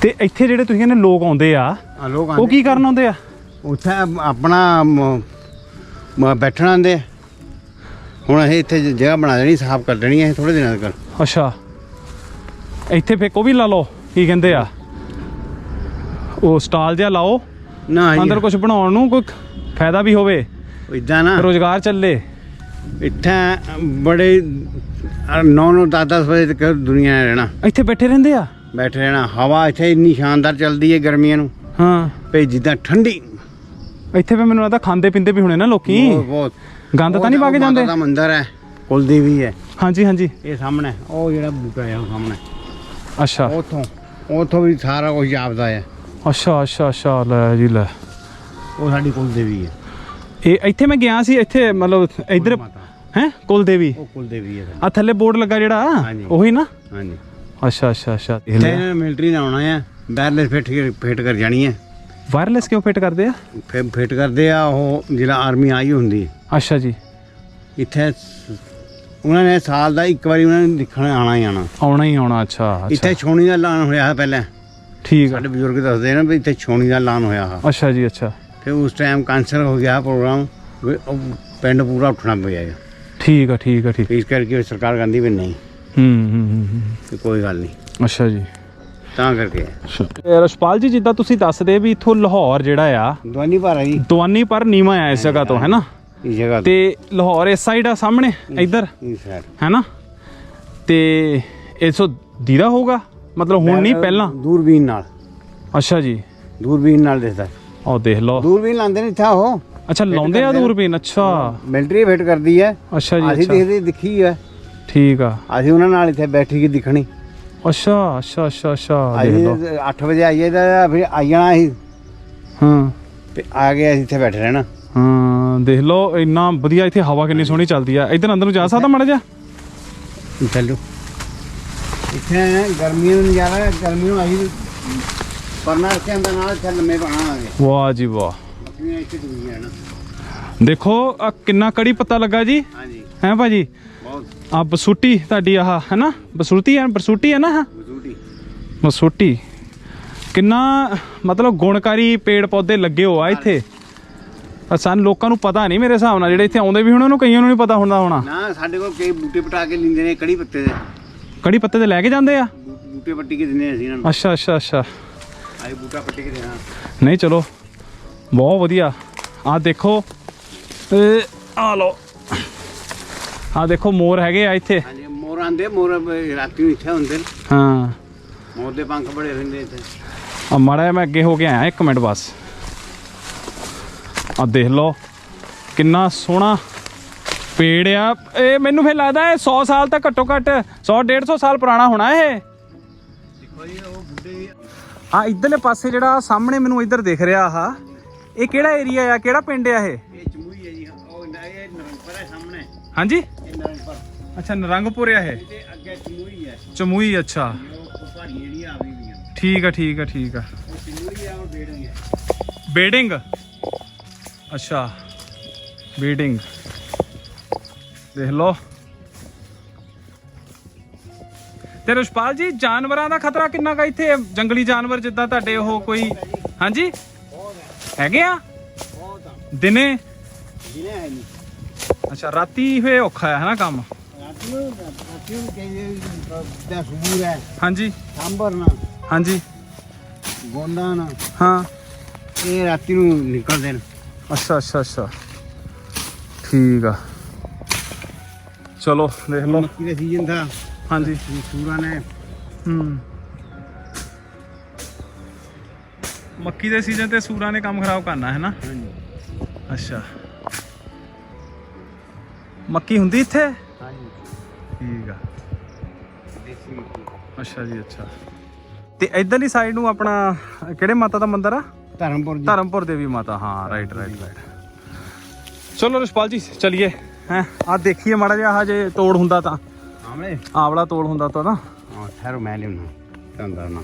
ਤੇ ਇੱਥੇ ਜਿਹੜੇ ਤੁਸੀਂ ਕਹਿੰਦੇ ਲੋਕ ਆਉਂਦੇ ਆ ਆ ਲੋਕ ਉਹ ਕੀ ਕਰਨ ਆਉਂਦੇ ਆ? ਉੱਥੇ ਆਪਣਾ ਮ- ਬੈਠਣ ਆਂਦੇ ਹੁਣ ਅਸੀਂ ਇੱਥੇ ਜਗ੍ਹਾ ਬਣਾ ਦੇਣੀ ਸਾਫ਼ ਕਰ ਦੇਣੀ ਹੈ ਥੋੜੇ ਦਿਨਾਂ ਤੱਕ। ਅੱਛਾ। ਇੱਥੇ ਫੇਕ ਉਹ ਵੀ ਲਾ ਲਓ ਕੀ ਕਹਿੰਦੇ ਆ? ਉਹ ਸਟਾਲ ਜਿਹਾ ਲਾਓ। ਨਾ ਅੰਦਰ ਕੁਝ ਬਣਾਉਣ ਨੂੰ ਕੋਈ ਫਾਇਦਾ ਵੀ ਹੋਵੇ। ਇਦਾਂ ਨਾ। ਰੋਜ਼ਗਾਰ ਚੱਲੇ। ਇੱਥੇ ਬੜੇ 9 9 10 10 ਵਜੇ ਤੱਕ ਦੁਨੀਆ ਨੇ ਰਹਿਣਾ। ਇੱਥੇ ਬੈਠੇ ਰਹਿੰਦੇ ਆ? ਬੈਠੇ ਰਹਿਣਾ। ਹਵਾ ਇੱਥੇ ਇੰਨੀ ਸ਼ਾਨਦਾਰ ਚੱਲਦੀ ਹੈ ਗਰਮੀਆਂ ਨੂੰ। ਹਾਂ। ਭਈ ਜਿੱਦਾਂ ਠੰਡੀ। ਇੱਥੇ ਵੀ ਮੈਨੂੰ ਲੱਗਦਾ ਖਾਂਦੇ ਪੀਂਦੇ ਵੀ ਹੋਣੇ ਨਾ ਲੋਕੀ। ਬਹੁਤ ਬਹੁਤ। ਗੰਦ ਤਾਂ ਨਹੀਂ ਪਾ ਕੇ ਜਾਂਦੇ? ਦਾ ਮੰਦਿਰ ਹੈ ਕੁਲਦੀਵੀ ਹੈ। ਹਾਂਜੀ ਹਾਂਜੀ। ਇਹ ਸਾਹਮਣੇ ਉਹ ਜਿਹੜਾ ਬੂਟਾ ਹੈ ਉਹ ਸਾਹਮਣੇ। ਅੱਛਾ। ਉਥੋਂ ਉਥੋਂ ਵੀ ਸਾਰਾ ਕੁਝ ਆਪਦਾ ਹੈ। ਅੱਛਾ ਅੱਛਾ ਅੱਛਾ ਲੈ ਜੀ ਲੈ। ਉਹ ਸਾਡੀ ਕੁਲਦੀਵੀ ਹੈ। ਇਹ ਇੱਥੇ ਮੈਂ ਗਿਆ ਸੀ ਇੱਥੇ ਮਤਲਬ ਇੱਧਰ ਹੈ? ਕੁਲ ਦੇਵੀ। ਉਹ ਕੁਲਦੀਵੀ ਹੈ ਸਾਡੀ। ਆ ਥੱਲੇ ਬੋਰਡ ਲੱਗਾ ਜਿਹੜਾ। ਉਹੀ ਨਾ? ਹਾਂਜੀ। ਅੱਛਾ ਅੱਛਾ ਅੱਛਾ। ਇਹਨਾਂ ਮਿਲਟਰੀ ਨੇ ਆਉਣਾ ਹੈ ਬੈਰਲਸ ਫਿੱਟ ਫਿੱਟ ਕਰ ਜਾਣੀ ਹੈ। ਵਾਇਰਲੈਸ ਕਿਉਂ ਫਿੱਟ ਕਰਦੇ ਆ? ਫਿਰ ਫਿੱਟ ਕਰਦੇ ਆ ਉਹ ਜਿਹੜਾ ਆਰਮੀ ਆਈ ਹੁੰਦੀ। ਅੱਛਾ ਜੀ। ਇੱਥੇ ਸ- ਉਹਨਾਂ ਨੇ ਸਾਲ ਦਾ ਇੱਕ ਵਾਰੀ ਉਹਨਾਂ ਨੇ ਦੇਖਣ ਆਣਾ ਹੀ ਆਣਾ ਆਉਣਾ ਹੀ ਆਉਣਾ ਅੱਛਾ ਅੱਛਾ। ਇੱਥੇ ਛੋਣੀ ਦਾ ਐਲਾਨ ਹੋਇਆ ਹੈ ਪਹਿਲਾਂ। ਠੀਕ ਆ। ਸਾਡੇ ਬਜ਼ੁਰਗ ਦੱਸਦੇ ਨੇ ਵੀ ਇੱਥੇ ਛੋਣੀ ਦਾ ਐਲਾਨ ਹੋਇਆ ਹੈ। ਅੱਛਾ ਜੀ ਅੱਛਾ। ਫਿਰ ਉਸ ਟਾਈਮ ਕੈਂਸਲ ਹੋ ਗਿਆ ਪ੍ਰੋਗਰਾਮ ਵੀ ਉਹ ਪਿੰਡ ਪੂਰਾ ਉੱਠਣਾ ਪਿਆ ਹੈ। ਠੀਕ ਆ ਠੀਕ ਆ ਠੀਕ। ਇਸ ਕਰਕੇ ਸਰਕਾਰ ਕਹਿੰਦੀ ਵੀ ਨਹੀਂ। ਹੂੰ ਹੂੰ ਹੂੰ, ਕੋਈ ਗੱਲ ਨਹੀਂ। ਅੱਛਾ ਜੀ। ਤਾਂ ਕਰਕੇ ਰਸ਼ਪਾਲ ਜੀ ਜਿੱਦਾਂ ਤੁਸੀਂ ਦੱਸਦੇ ਵੀ ਇਥੋਂ ਲਾਹੌਰ ਜਿਹੜਾ ਆ ਦਵਾਨੀ ਭਾਰਾ ਜੀ। ਦਵਾਨੀ ਪਰ ਨੀਵਾ ਆ ਇਸ ਜਗ੍ਹਾ ਤੋਂ ਹੈ ਨਾ ਇਸ ਜਗ੍ਹਾ ਤੇ। ਲਾਹੌਰ ਇਸ ਸਾਈਡ ਆ ਸਾਹਮਣੇ ਇੱਧਰ? ਇਸ ਸਾਈਡ ਹੈ ਨਾ ਤੇ ਇਸੋ ਦੀਦਾ ਹੋਊਗਾ? ਮਤਲਬ ਹੁਣ ਨਹੀਂ ਪਹਿਲਾਂ? ਦੂਰਬੀਨ ਨਾਲ। ਅੱਛਾ ਜੀ। ਦੂਰਬੀਨ ਨਾਲ ਦਿਸਦਾ। ਉਹ ਦੇਖ ਲਓ। ਦੂਰਬੀਨ ਲਾਉਂਦੇ ਨੇ ਇੱਥੇ ਉਹ ਅੱਛਾ ਲਾਉਂਦੇ ਆ ਦੂਰਬੀਨ? ਅੱਛਾ। ਮਿਲਟਰੀ ਫਿੱਟ ਕਰਦੀ ਹੈ ਅੱਛਾ ਜੀ ਅਸੀਂ ਦੇਖਦੇ ਦਿਖੀ ਹੈ ਠੀਕ ਆ। ਅਸੀਂ ਉਹਨਾਂ ਨਾਲ ਇੱਥੇ ਬੈਠੀ ਕੇ ਦਿਖਣੀ। ਅੱਛਾ ਅੱਛਾ ਅੱਛਾ ਅੱਛਾ ਦੇਖ ਲਓ। ਅਸੀਂ 8 ਵਜੇ ਆਈਏ ਤਾਂ ਫਿਰ ਆਈ ਜਾਣਾ ਅਸੀਂ। ਹਾਂ। ਤੇ ਆ ਅਸੀਂ ਇੱਥੇ ਬੈਠੇ ਰਹਿਣਾ। ਹਾਂ ਦੇਖ ਲਓ ਇੰਨਾ ਵਧੀਆ ਇੱਥੇ ਹਵਾ ਕਿੰਨੀ ਸੋਹਣੀ ਚੱਲਦੀ ਆ। ਇੱਧਰ ਅੰਦਰ ਨੂੰ ਜਾ ਸਕਦਾ ਮਾੜਾ ਜਿਹਾ? ਚੱਲੋ ਇੱਥੇ ਗਰਮੀਆਂ ਨੂੰ ਨਜ਼ਾਰਾ ਗਰਮੀ ਨੂੰ ਅਸੀਂ ਪਰਨਾ ਰੱਖਿਆ ਹੁੰਦਾ ਨਾਲ ਇੱਥੇ ਲੰਮੇ ਪਾਣਾਂਗੇ ਵਾਹ ਜੀ ਵਾਹ। ਬੱਕਰੀਆਂ ਇੱਥੇ ਦੁਨੀਆਂ ਨਾ ਦੇਖੋ ਆ ਕਿੰਨਾ ਕੜੀ ਪੱਤਾ ਲੱਗਾ ਜੀ। ਹਾਂਜੀ। ਹੈ ਭਾਜੀ? ਆ ਬਸੂਟੀ ਤੁਹਾਡੀ ਆਹ ਹੈ ਨਾ ਬਸੂਟੀ ਹੈ ਬਸੂਟੀ ਹੈ ਨਾ ਆਹ? ਬਸੂਟੀ। ਕਿੰਨਾ ਮਤਲਬ ਗੁਣਕਾਰੀ ਪੇੜ ਪੌਦੇ ਲੱਗੇ ਹੋ ਆ ਇੱਥੇ? ਪਰ ਸਾਨੂੰ ਲੋਕਾਂ ਨੂੰ ਪਤਾ ਨਹੀਂ ਮੇਰੇ ਹਿਸਾਬ ਨਾਲ ਜਿਹੜੇ ਇੱਥੇ ਆਉਂਦੇ ਵੀ ਹੋਣ ਉਹਨੂੰ ਕਈਆਂ ਨੂੰ ਨਹੀਂ ਪਤਾ ਹੁੰਦਾ ਹੋਣਾ। ਨਾ ਸਾਡੇ ਕੋਲ ਕਈ ਬੂਟੇ ਪਟਾ ਕੇ ਲਿੰਦੇ ਨੇ ਕੜੀ ਪੱਤੇ ਦੇ। ਕੜੀ ਪੱਤੇ ਤੇ ਲੈ ਕੇ ਜਾਂਦੇ ਆ? ਬੂ- ਬੂਟੇ ਪੱਟੀ ਕੇ ਦਿੰਦੇ ਅਸੀਂ ਇਹਨਾਂ ਨੂੰ। ਅੱਛਾ ਅੱਛਾ ਅੱਛਾ। ਅਸੀਂ ਬੂਟਾ ਪੱਟੀ ਕੇ ਦੇਣਾ। ਨਹੀਂ ਚਲੋ। ਬਹੁਤ ਵਧੀਆ। ਆ ਦੇਖੋ। ਇਹ ਆ ਲਓ। ਆ ਦੇਖੋ ਮੋਰ ਹੈਗੇ ਆ ਇੱਥੇ। ਹਾਂਜੀ ਮੋਰ ਆਂਦੇ ਮੋਰ ਰਾਤੀ ਨੂੰ ਇੱਥੇ ਹੁੰਦੇ ਨੇ। ਹਾਂ। ਮੋਰ ਦੇ ਪੰਖ ਬੜੇ ਰਹਿੰਦੇ ਇੱਥੇ। ਆ ਮਾੜਾ ਮੈਂ ਅੱਗੇ ਹੋ ਕੇ ਆਇਆ ਇੱਕ ਮਿੰਟ ਬਸ। ਆ ਦੇਖ ਲਓ ਕਿੰਨਾ ਸੋਹਣਾ ਪੇੜ ਆ। ਇਹ ਮੈਨੂੰ ਫਿਰ ਲੱਗਦਾ ਇਹ 100 ਸਾਲ ਤੱਕ ਘੱਟੋ ਘੱਟ 100 150 ਸਾਲ ਪੁਰਾਣਾ ਹੋਣਾ ਇਹ। ਦੇਖੋ ਜੀ ਉਹ ਬੁੱਢੇ ਆ। ਇਧਰਲੇ ਪਾਸੇ ਜਿਹੜਾ ਸਾਹਮਣੇ ਮੈਨੂੰ ਇੱਧਰ ਦਿਖ ਰਿਹਾ ਆ ਇਹ ਕਿਹੜਾ ਏਰੀਆ ਆ ਕਿਹੜਾ ਪਿੰਡ ਆ ਇਹ? ਇਹ ਚਮੂਈ ਹੈ ਜੀ ਉਹ ਨਾ- ਇਹ ਨਰੰਪਰ ਹੈ ਸਾਹਮਣੇ। ਹਾਂਜੀ? ਇਹ ਨਰੰਪਰ ਅੱਛਾ ਨਰੰਗਪੁਰ ਆ ਇਹ ਤੇ ਅੱਗੇ ਚਮੂਈ ਹੈ ਚਮੂਈ ਅੱਛਾ ਉਹ ਪਹਾੜੀ ਜਿਹੜੀਆਂ ਆ ਗਈਆਂ ਠੀਕ ਆ ਠੀਕ ਆ ਠੀਕ ਆ ਉਹ ਚਮੂਈ ਆ ਉਹ ਬੇੜੀਆਂ ਬੇਡਿੰਗ ਅੱਛਾ ਬੀਡਿੰਗ ਦੇਖ ਲਓ ਤੇ ਰਸ਼ਪਾਲ ਜੀ ਜਾਨਵਰਾਂ ਦਾ ਖਤਰਾ ਕਿੰਨਾ ਕਾ ਇੱਥੇ ਜੰਗਲੀ ਜਾਨਵਰ ਜਿੱਦਾਂ ਤੁਹਾਡੇ ਉਹ ਕੋਈ ਹਾਂਜੀ ਹੈਗੇ ਆ ਬਹੁਤ ਆ ਦਿਨੇ ਜਿਹਨੇ ਹੈ ਨਹੀਂ ਅੱਛਾ ਰਾਤੀ ਫੇ ਔਖਾ ਹੈ ਨਾ ਕੰਮ? ਰਾਤੀ ਨੂੰ ਰਾਤੀ ਨੂੰ ਕਹੇ ਦਾ ਸੂਰ ਹੈ। ਹਾਂਜੀ। ਸਾਂਬਰ ਨਾ। ਹਾਂਜੀ। ਗੋਂਦਾ ਨਾ। ਹਾਂ। ਇਹ ਰਾਤੀ ਨੂੰ ਨਿਕਲਦੇ ਨੇ। ਅੱਛਾ ਅੱਛਾ ਅੱਛਾ। ਠੀਕ ਆ। ਚਲੋ ਦੇਖ ਲਓ। ਮੱਕੀ ਦੇ ਸੀਜ਼ਨ ਦਾ ਹਾਂਜੀ। ਸੂਰਾਂ ਨੇ। ਹੂੰ। ਮੱਕੀ ਦੇ ਸੀਜ਼ਨ ਤੇ ਸੂਰਾਂ ਨੇ ਕੰਮ ਖਰਾਬ ਕਰਨਾ ਹੈ ਨਾ? ਹਾਂਜੀ। ਅੱਛਾ। ਮੱਕੀ ਹੁੰਦੀ ਇੱਥੇ? ਹਾਂਜੀ। ਠੀਕ ਆ। ਦੇਸੀ ਮੱਕੀ। ਅੱਛਾ ਜੀ ਅੱਛਾ। ਤੇ ਇਧਰਲੀ ਸਾਈਡ ਨੂੰ ਆਪਣਾ ਕਿਹੜੇ ਮਾਤਾ ਦਾ ਮੰਦਿਰ ਆ? ਧਰਮਪੁਰ ਜੀ। ਧਰਮਪੁਰ ਦੇਵੀ ਮਾਤਾ ਹਾਂ ਰਾਈਟ ਰਾਈਟ ਰਾਈਟ ਚਲੋ ਰਸ਼ਪਾਲ ਜੀ ਚਲਿਏ। ਹੈ ਆ ਦੇਖੀਏ ਮਾੜਾ ਜਿਹਾ ਆਹ ਜੇ ਤੋੜ ਹੁੰਦਾ ਤਾਂ। ਆਮਲੇ। ਆਵਲਾ ਤੋੜ ਹੁੰਦਾ ਤਾਂ ਨਾ। ਹਾਂ ਠਹਿਰੋ ਮੈਂ ਲਿਆਉਣਾ। ਤੰਦਰ ਨਾ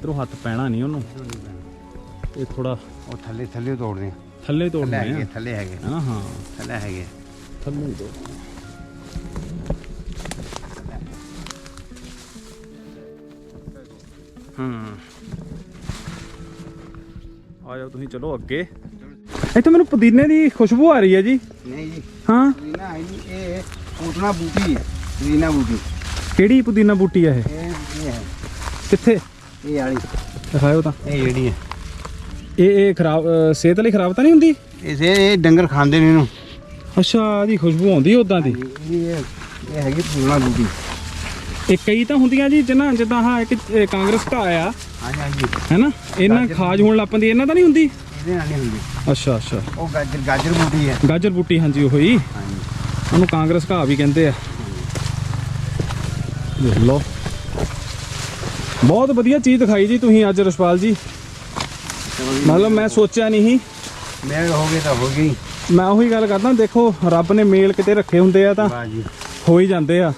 ਇਧਰੋਂ ਹੱਥ ਪੈਣਾ ਨਹੀਂ ਉਹਨੂੰ। ਇਹ ਥੋੜਾ ਉਹ ਥੱਲੇ ਥੱਲੇ ਤੋੜਦੇ ਆ। ਥੱਲੇ ਤੋੜਨਾ ਹੈਗੇ ਹੈ ਥੱਲੇ ਹੈਗੇ। ਹੈਨਾ ਹਾਂ। ਥੱਲੇ ਹੈਗੇ। ਥੱਲੇ ਹੀ ਤੋੜ ਹੂੰ। ਆ ਜਾਓ ਤੁਸੀਂ ਚਲੋ ਅੱਗੇ। ਇੱਥੇ ਮੈਨੂੰ ਪੁਦੀਨੇ ਦੀ ਖੁਸ਼ਬੂ ਆ ਰਹੀ ਹੈ ਜੀ। ਨਹੀਂ ਜੀ। ਹਾਂ। ਪੁਦੀਨਾ ਹੈ ਨਹੀਂ ਇਹ ਪੂਤਨਾ ਬੂਟੀ ਹੈ ਪੁਦੀਨਾ ਬੂਟੀ। ਕਿਹੜੀ ਪੁਦੀਨਾ ਬੂਟੀ ਆ ਇਹ? ਹੈ। ਕਿੱਥੇ? ਇਹ ਵਾਲੀ। ਦਿਖਾਓ ਤਾਂ। ਇਹ ਜਿਹੜੀ ਹੈ। ਇਹ ਇਹ ਖਰਾਬ ਅ, ਸਿਹਤ ਲਈ ਖਰਾਬ ਤਾਂ ਨਹੀਂ ਹੁੰਦੀ? ਇਹ ਇਹ ਡੰਗਰ ਖਾਂਦੇ ਨੇ ਇਹਨੂੰ। ਅੱਛਾ ਇਹਦੀ ਖੁਸ਼ਬੂ ਆਉਂਦੀ ਉਦਾਂ ਦੀ। ਇਹ ਹੈਗੀ ਪੂਤਨਾ ਬੂਟੀ ਇਹ ਕਈ ਤਾਂ ਹੁੰਦੀਆਂ ਜੀ ਜਿਨ੍ਹਾਂ ਜਿੱਦਾਂ ਹਾਂ ਇੱਕ ਇਹ ਕਾਂਗਰਸ ਘਾ ਆ। ਹਾਂਜੀ ਹਾਂਜੀ। ਹੈਨਾ? ਇਹਨਾਂ ਖਾਜ ਹੋਣ ਲੱਗ ਪੈਂਦੀ ਇਹਨਾਂ ਤਾਂ ਨਹੀਂ ਹੁੰਦੀ? ਇਹਦੇ ਨਾਲ ਨਹੀਂ ਹੁੰਦੀ। ਅੱਛਾ ਅੱਛਾ। ਉਹ ਗਾਜਰ ਗਾਜਰ ਬੂਟੀ ਹੈ। ਗਾਜਰ ਬੂਟੀ ਹਾਂਜੀ ਉਹੀ। ਹਾਂਜੀ। ਉਹਨੂੰ ਕਾਂਗਰਸ ਘਾ ਵੀ ਕਹਿੰਦੇ ਆ। ਦੇਖ ਲਓ। ਬਹੁਤ ਵਧੀਆ ਚੀਜ਼ ਦਿਖਾਈ ਜੀ ਤੁਸੀਂ ਅੱਜ ਰਸ਼ਪਾਲ ਜੀ। ਮਤਲਬ ਮੈਂ ਸੋਚਿਆ ਨਹੀਂ ਮੈਂ ਹੋ ਗਏ ਤਾਂ ਹੋ ਗਈ ਮੈਂ ਉਹੀ ਗੱਲ ਕਰਦਾ ਦੇਖੋ ਰੱਬ ਨੇ ਮੇਲ ਕਿਤੇ ਰੱਖੇ ਹੁੰਦੇ ਆ ਤਾਂ ਹੋ ਹੀ ਜਾਂਦੇ ਆ।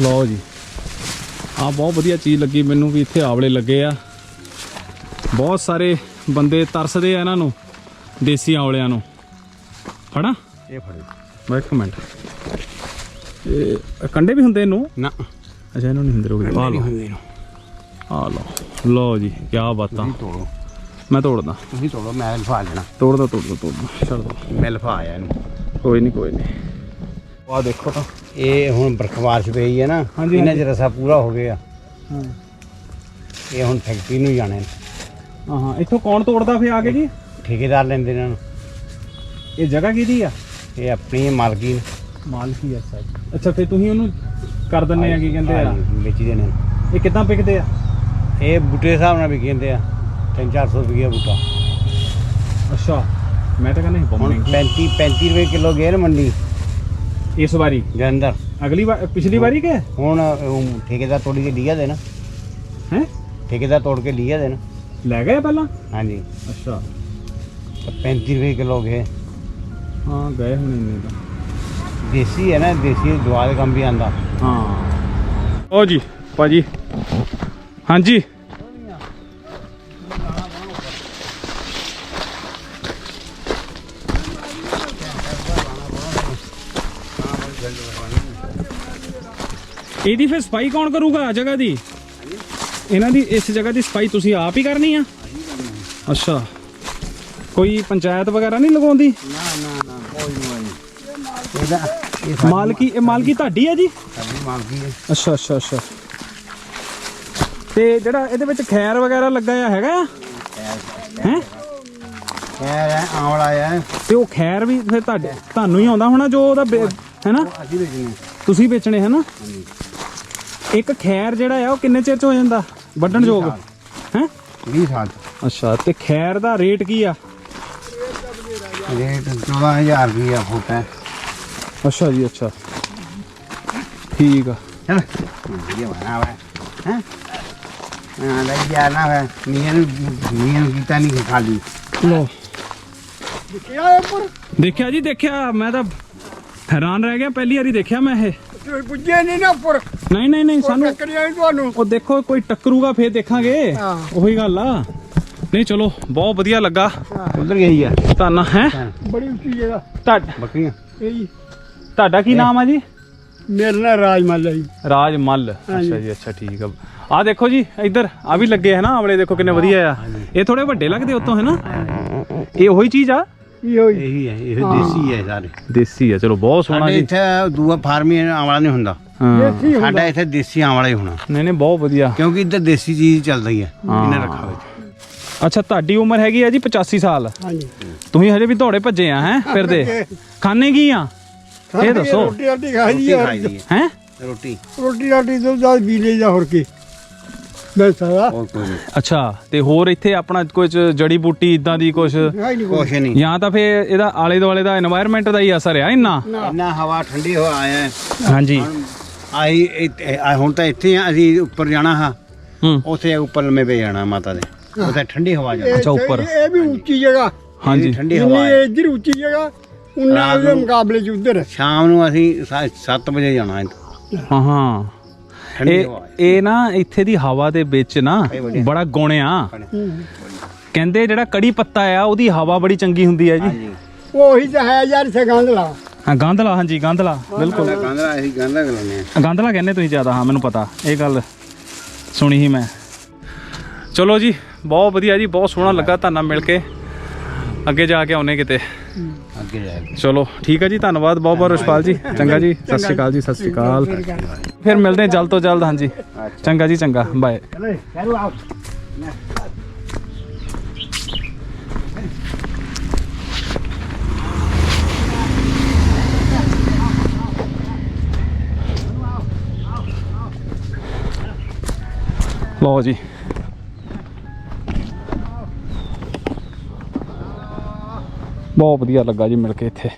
ਲਓ ਜੀ। ਆ ਬਹੁਤ ਵਧੀਆ ਚੀਜ਼ ਲੱਗੀ ਮੈਨੂੰ ਵੀ ਇੱਥੇ ਆਵਲੇ ਲੱਗੇ ਆ। ਬਹੁਤ ਸਾਰੇ ਬੰਦੇ ਤਰਸਦੇ ਆ ਇਹਨਾਂ ਨੂੰ ਦੇਸੀ ਆਵਲਿਆਂ ਨੂੰ। ਫੜਾ ਇਹ ਫੜੋ। ਮੈਂ ਇੱਕ ਮਿੰਟ। ਇਹ ਕੰਡੇ ਵੀ ਹੁੰਦੇ ਇਹਨੂੰ? ਨਾ। ਅੱਛਾ ਇਹਨੂੰ ਨਹੀਂ ਹੁੰਦੇ ਰੋਗੇ। ਆ ਲਓ। ਹੁੰਦੇ ਨੂੰ ਆ ਲਓ। ਲਓ ਜੀ ਕੀ ਬਾਤਾਂ। ਤੋੜੋ। ਮੈਂ ਤੋੜਦਾ। ਤੁਸੀਂ ਤੋੜੋ ਮੈਂ ਲਫਾ ਲੈਣਾ। ਤੋੜਦਾ ਤੋੜਦਾ ਤੋੜਦਾ। ਛੱਡ ਦੋ ਮੈਂ ਲਫਾ ਆਇਆ ਇਹਨੂੰ। ਕੋਈ ਨਹੀਂ ਕੋਈ ਨਹੀਂ ਆ ਦੇਖੋ ਤਾਂ ਇਹ ਹੁਣ ਬਰਖਵਾਰ ਚ ਪਈ ਹੈ ਨਾ ਹਾਂਜੀ, ਇਹਨਾਂ। ਚ ਰਸਾ ਪੂਰਾ ਹੋ ਗਿਆ। ਹਾਂ। ਇਹ ਹੁਣ ਫੈਕਟਰੀ ਨੂੰ ਜਾਣੇ ਨੇ ਹਾਂ ਹਾਂ। ਇੱਥੋਂ ਕੌਣ ਤੋੜਦਾ ਫੇ ਆ ਕੇ ਜੀ? ਠੇਕੇਦਾਰ ਲੈਂਦੇ ਇਹਨਾਂ। ਨੂੰ ਇਹ ਜਗ੍ਹਾ ਕਿਹਦੀ ਆ? ਇਹ ਆਪਣੀ ਮਾਲਕੀ ਨੇ। ਮਾਲਕੀ ਆ ਸਾਹਿਬ ਅੱਛਾ ਫੇ ਤੁਸੀਂ ਉਹਨੂੰ ਕਰ ਦਿੰਨੇ ਆ ਕੀ ਕਹਿੰਦੇ ਆ? ਹਾਂਜੀ, ਵੇਚੀ ਦੇਣੇ। ਇਹ ਕਿੱਦਾਂ ਵਿਕਦੇ ਆ? ਇਹ ਬੂਟੇ ਦੇ ਹਿਸਾਬ ਨਾਲ ਵੀ ਕਹਿੰਦੇ ਆ। 3-400 ਰੁਪਏ ਬੂਟਾ। ਅੱਛਾ ਮੈਂ ਤਾਂ ਕਹਿੰਦਾ ਸੀ ਬਹੁਤ ਹੁਣ ਮਹਿੰਗੀ। 35 35 ਰੁਪਏ ਕਿਲੋ ਗਏ ਨੇ ਮੰਡੀ। ਇਸ ਵਾਰੀ? ਅੰਦਰ। ਅਗਲੀ ਵਾਰ ਪਿਛਲੀ ਵਾਰੀ ਕੇ ਹੁਣ ਉਹ ਠੇਕੇਦਾਰ ਤੋੜ ਕੇ ਲਿਆ ਦੇਣਾ ਹੈ? ਠੇਕੇਦਾਰ ਤੋੜ ਕੇ ਲਿਆ ਦੇਣਾ ਲੈ ਗਏ ਪਹਿਲਾਂ? ਹਾਂਜੀ। ਅੱਛਾ। ਤਾਂ 35 ਰੁਪਏ ਕਿਲੋ ਗਏ। ਹਾਂ ਗਏ ਹੁਣ ਇੰਨੇ ਤਾਂ ਦੇਸੀ ਹੈ ਨਾ ਦੇਸੀ ਦਵਾ ਦੇ ਕੰਮ ਵੀ ਆਂਦਾ ਹਾਂ। ਉਹ ਜੀ ਭਾਜੀ। ਹਾਂਜੀ। ਇਹਦੀ ਫਿਰ ਸਫ਼ਾਈ ਕੌਣ ਕਰੂਗਾ ਜਗ੍ਹਾ ਦੀ? ਇਹਨਾਂ ਦੀ ਇਸ ਜਗ੍ਹਾ ਦੀ ਸਫ਼ਾਈ ਤੁਸੀਂ ਆਪ ਹੀ ਕਰਨੀ ਆ? ਅੱਛਾ। ਕੋਈ ਪੰਚਾਇਤ ਵਗੈਰਾ ਨਹੀਂ ਲਗਾਉਂਦੀ? ਨਾ ਨਾ ਨਾ ਕੋਈ ਨਹੀਂ ਇਹਦਾ ਇਹ ਮਾਲਕੀ ਇਹ ਮਾਲਕੀ ਤੁਹਾਡੀ ਹੈ ਜੀ? ਸਾਡੀ ਮਾਲਕੀ ਹੈ। ਅੱਛਾ ਅੱਛਾ ਅੱਛਾ। ਤੇ ਜਿਹੜਾ ਇਹਦੇ ਵਿੱਚ ਖੈਰ ਵਗੈਰਾ ਲੱਗਾ ਆ ਹੈਗਾ? ਆ ਹੈ? ਖੈਰ ਹੈ ਆਵਲਾ ਹੈ। ਤੇ ਉਹ ਖੈਰ ਵੀ ਫਿਰ ਤੁਹਾਡੇ ਤੁਹਾਨੂੰ ਹੀ ਆਉਂਦਾ ਹੋਣਾ ਜੋ ਉਹਦਾ ਬੇ- ਹੈ ਨਾ ਅਸੀਂ ਵੇਚਣੇ ਤੁਸੀਂ ਵੇਚਣੇ ਹੈ ਨਾ ਇੱਕ ਖੈਰ ਜਿਹੜਾ ਆ ਉਹ ਕਿੰਨੇ ਚਿਰ ਚ ਹੋ ਜਾਂਦਾ? ਵੱਢਣ ਯੋਗ? ਹੈ? 20 ਸਾਲ ਅੱਛਾ ਤੇ ਖੈਰ ਦਾ ਰੇਟ ਕੀ ਆ? ਰੇਟ 14000 ਰੁਪਏ ਫੁੱਟ ਹੈ। ਅੱਛਾ ਜੀ ਅੱਛਾ। ਠੀਕ ਆ। ਚਲ। ਇਹ ਬਣਾ ਵਾ ਹੈ? ਹਾਂ ਲੈ ਜਾਣਾ ਵਾ। ਨੀਆਂ ਨੂੰ ਨੀਆਂ ਨੂੰ ਕੀਤਾ ਨਹੀਂ ਖਾਲੀ। ਲੋ ਕਿਹਾ ਉੱਪਰ? ਦੇਖਿਆ ਜੀ ਦੇਖਿਆ। ਮੈਂ ਤਾਂ ਹੈਰਾਨ ਰਹਿ ਗਿਆ ਪਹਿਲੀ ਵਾਰੀ ਦੇਖਿਆ ਮੈਂ ਇਹ। ਤੁਸੀਂ ਪੁੱਜੇ ਨਹੀਂ ਨਾ ਉੱਪਰ। ਨਹੀਂ ਨਹੀਂ ਨਹੀਂ ਸਾਨੂੰ ਟੱਕਰਿਆ ਤੁਹਾਨੂੰ। ਉਹ ਦੇਖੋ ਕੋਈ ਟੱਕਰੂਗਾ ਫੇਰ ਦੇਖਾਂਗੇ। ਹਾਂ। ਉਹੀ ਗੱਲ ਆ। ਨਹੀਂ ਚਲੋ ਬਹੁਤ ਵਧੀਆ ਲੱਗਾ। ਉਧਰ ਗਈ ਆ। ਤੁਹਾਨੂੰ ਹੈ? ਬੜੀ ਉੱਚੀ ਜਗ੍ਹਾ। ਬੱਕਰੀਆਂ। ਇਹ ਜੀ। ਤੁਹਾਡਾ ਕੀ ਨਾਮ ਆ ਜੀ? ਮੇਰਾ ਨਾਂ ਰਾਜ ਮੱਲ ਹੈ ਜੀ। ਰਾਜ ਮੱਲ ਅੱਛਾ ਜੀ ਅੱਛਾ ਠੀਕ ਆ। ਆ ਦੇਖੋ ਜੀ ਇੱਧਰ ਆ ਵੀ ਲੱਗੇ ਹੈ ਨਾ ਆਵਲੇ ਦੇਖੋ ਕਿੰਨੇ ਵਧੀਆ ਆ। ਇਹ ਥੋੜੇ ਵੱਡੇ ਲੱਗਦੇ ਉਤੋਂ ਹੈ ਨਾ ਇਹ ਉਹੀ ਚੀਜ਼ ਆ? ਇਹ ਇਹੀ ਹੈ ਇਹ ਦੇਸੀ ਹੈ ਸਾਰੇ। ਦੇਸੀ ਆ ਚਲੋ ਬਹੁਤ ਸੋਹਣਾ ਸਾਡੇ ਜੀ। ਇੱਥੇ ਦੂਆ ਫਾਰਮੀ ਆਵਲਾ ਨਹੀਂ ਹੁੰਦਾ। ਹਾਂ। ਸਾਡਾ ਇੱਥੇ ਦੇਸੀ ਆਵਲਾ ਹੀ ਹੋਣਾ। ਨਹੀਂ ਨਹੀਂ ਬਹੁਤ ਵਧੀਆ। ਕਿਉਂਕਿ ਇੱਧਰ ਦੇਸੀ ਚੀਜ਼ ਚੱਲਦੀ ਹੈ ਇਹਨੇ ਰੱਖਾ ਵਿੱਚ ਅੱਛਾ ਤੁਹਾਡੀ ਉਮਰ ਹੈਗੀ ਆ ਜੀ 85 ਸਾਲ। ਹਾਂਜੀ। ਤੁਸੀਂ ਹਜੇ ਵੀ ਦੌੜੇ ਭੱਜੇ ਆ ਹੈ ਫਿਰਦੇ। ਖਾਣੇ ਕੀ ਆ? ਇਹ ਦੱਸੋ। ਰੋਟੀ ਰੋਟੀ ਖਾਈ ਰੋਟੀ ਹੈ। ਰੋਟੀ। ਰੋਟੀ ਰੋਟੀ ਤੋਂ ਜਦ ਪੀ ਲਈ ਜਾ ਹੋਰ ਕੀ। ਮੈਂ ਸਾਰਾ ਅੱਛਾ ਤੇ ਹੋਰ ਇੱਥੇ ਆਪਣਾ ਕੁਝ ਜੜੀ ਬੂਟੀ ਇਦਾਂ ਦੀ ਕੁਝ ਖਾਈ ਨਹੀਂ ਜਾਂ ਤਾਂ ਫੇ ਇਹਦਾ ਆਲੇ ਦੁਆਲੇ ਦਾ এনवायरमेंट ਦਾ ਹੀ ਅਸਰ ਆ ਇੰਨਾ? ਇੰਨਾ ਹਵਾ ਠੰਡੀ ਹੋ ਆਇਆ ਹੈ। ਹਾਂਜੀ। ਆਈ ਇੱਥੇ- ਹੁਣ ਤਾਂ ਇੱਥੇ ਆ ਅਸੀਂ ਉੱਪਰ ਜਾਣਾ ਹਾਂ। ਉੱਥੇ ਉੱਪਰ ਲੰਮੇ ਪੈ ਜਾਣਾ ਮਾਤਾ ਦੇ। ਉੱਥੇ ਠੰਡੀ ਹਵਾ ਜਾਂਦੀ ਅੱਛਾ, ਉੱਪਰ। ਇਹ ਵੀ ਉੱਚੀ ਜਗ੍ਹਾ। ਹਾਂਜੀ। ਠੰਡੀ ਹਵਾ ਇੱਧਰ ਉੱਚੀ ਜਗ੍ਹਾ ਉਨਾ ਰਾਤ ਦੇ ਨੂੰ- ਮੁਕਾਬਲੇ ਚ ਉੱਧਰ। ਸ਼ਾਮ ਨੂੰ ਅਸੀਂ 7 ਵਜੇ ਜਾਣਾ ਹੈ। ਹਾਂ ਹਾਂ। ਠੰਡੀ ਇਹ ਹਵਾ ਹੈ। ਇਹ ਨਾ ਇੱਥੇ ਦੀ ਹਵਾ ਦੇ ਵਿੱਚ ਨਾ ਇਹ ਵਧੀਆ। ਬੜਾ ਗੁਣ ਆ। ਹੂੰ। ਕਹਿੰਦੇ ਜਿਹੜਾ ਕੜੀ ਪੱਤਾ ਆ ਉਹਦੀ ਹਵਾ ਬੜੀ ਚੰਗੀ ਹੁੰਦੀ ਹੈ ਜੀ। ਹਾਂਜੀ। ਉਹੀ ਤਾਂ ਹੈ ਯਾਰ ਸਗੰਧਲਾ ਹਾਂ ਗੰਧਲਾ ਹਾਂਜੀ ਗੰਧਲਾ ਬਿਲਕੁਲ। ਸਾਡਾ ਗਾਂਧਲਾ ਅਸੀਂ ਗਾਂਧਲਾ ਗਲਾਉਂਦੇ ਆ। ਗੰਧਲਾ ਕਹਿੰਦੇ ਤੁਸੀਂ ਜ਼ਿਆਦਾ ਹਾਂ ਮੈਨੂੰ ਪਤਾ। ਇਹ ਗੱਲ ਸੁਣੀ ਸੀ ਮੈਂ। ਚਲੋ ਜੀ ਬਹੁਤ ਵਧੀਆ ਜੀ ਬਹੁਤ ਸੋਹਣਾ ਲੱਗਾ ਤੁਹਾਨੂੰ ਮਿਲ ਕੇ। ਅੱਗੇ ਜਾ ਕੇ ਆਉਨੇ ਕਿਤੇ। ਅੱਗੇ ਜਾਏਗਾ ਚਲੋ ਠੀਕ ਹੈ ਜੀ ਧੰਨਵਾਦ ਬਹੁਤ ਬਹੁਤ ਰਸ਼ਪਾਲ ਜੀ। ਚੰਗਾ ਜੀ ਸਤਿ ਸ਼੍ਰੀ ਅਕਾਲ ਜੀ ਸਤਿ ਸ਼੍ਰੀ ਅਕਾਲ। ਫਿਰ ਮਿਲਦੇ ਹਾਂ ਜਲਦ ਤੋਂ ਜਲਦ ਹਾਂਜੀ। ਚੰਗਾ ਜੀ ਚੰਗਾ ਬਾਏ ਲਓ ਜੀ। ਬਹੁਤ ਵਧੀਆ ਲੱਗਾ ਜੀ ਮਿਲ ਕੇ ਇੱਥੇ।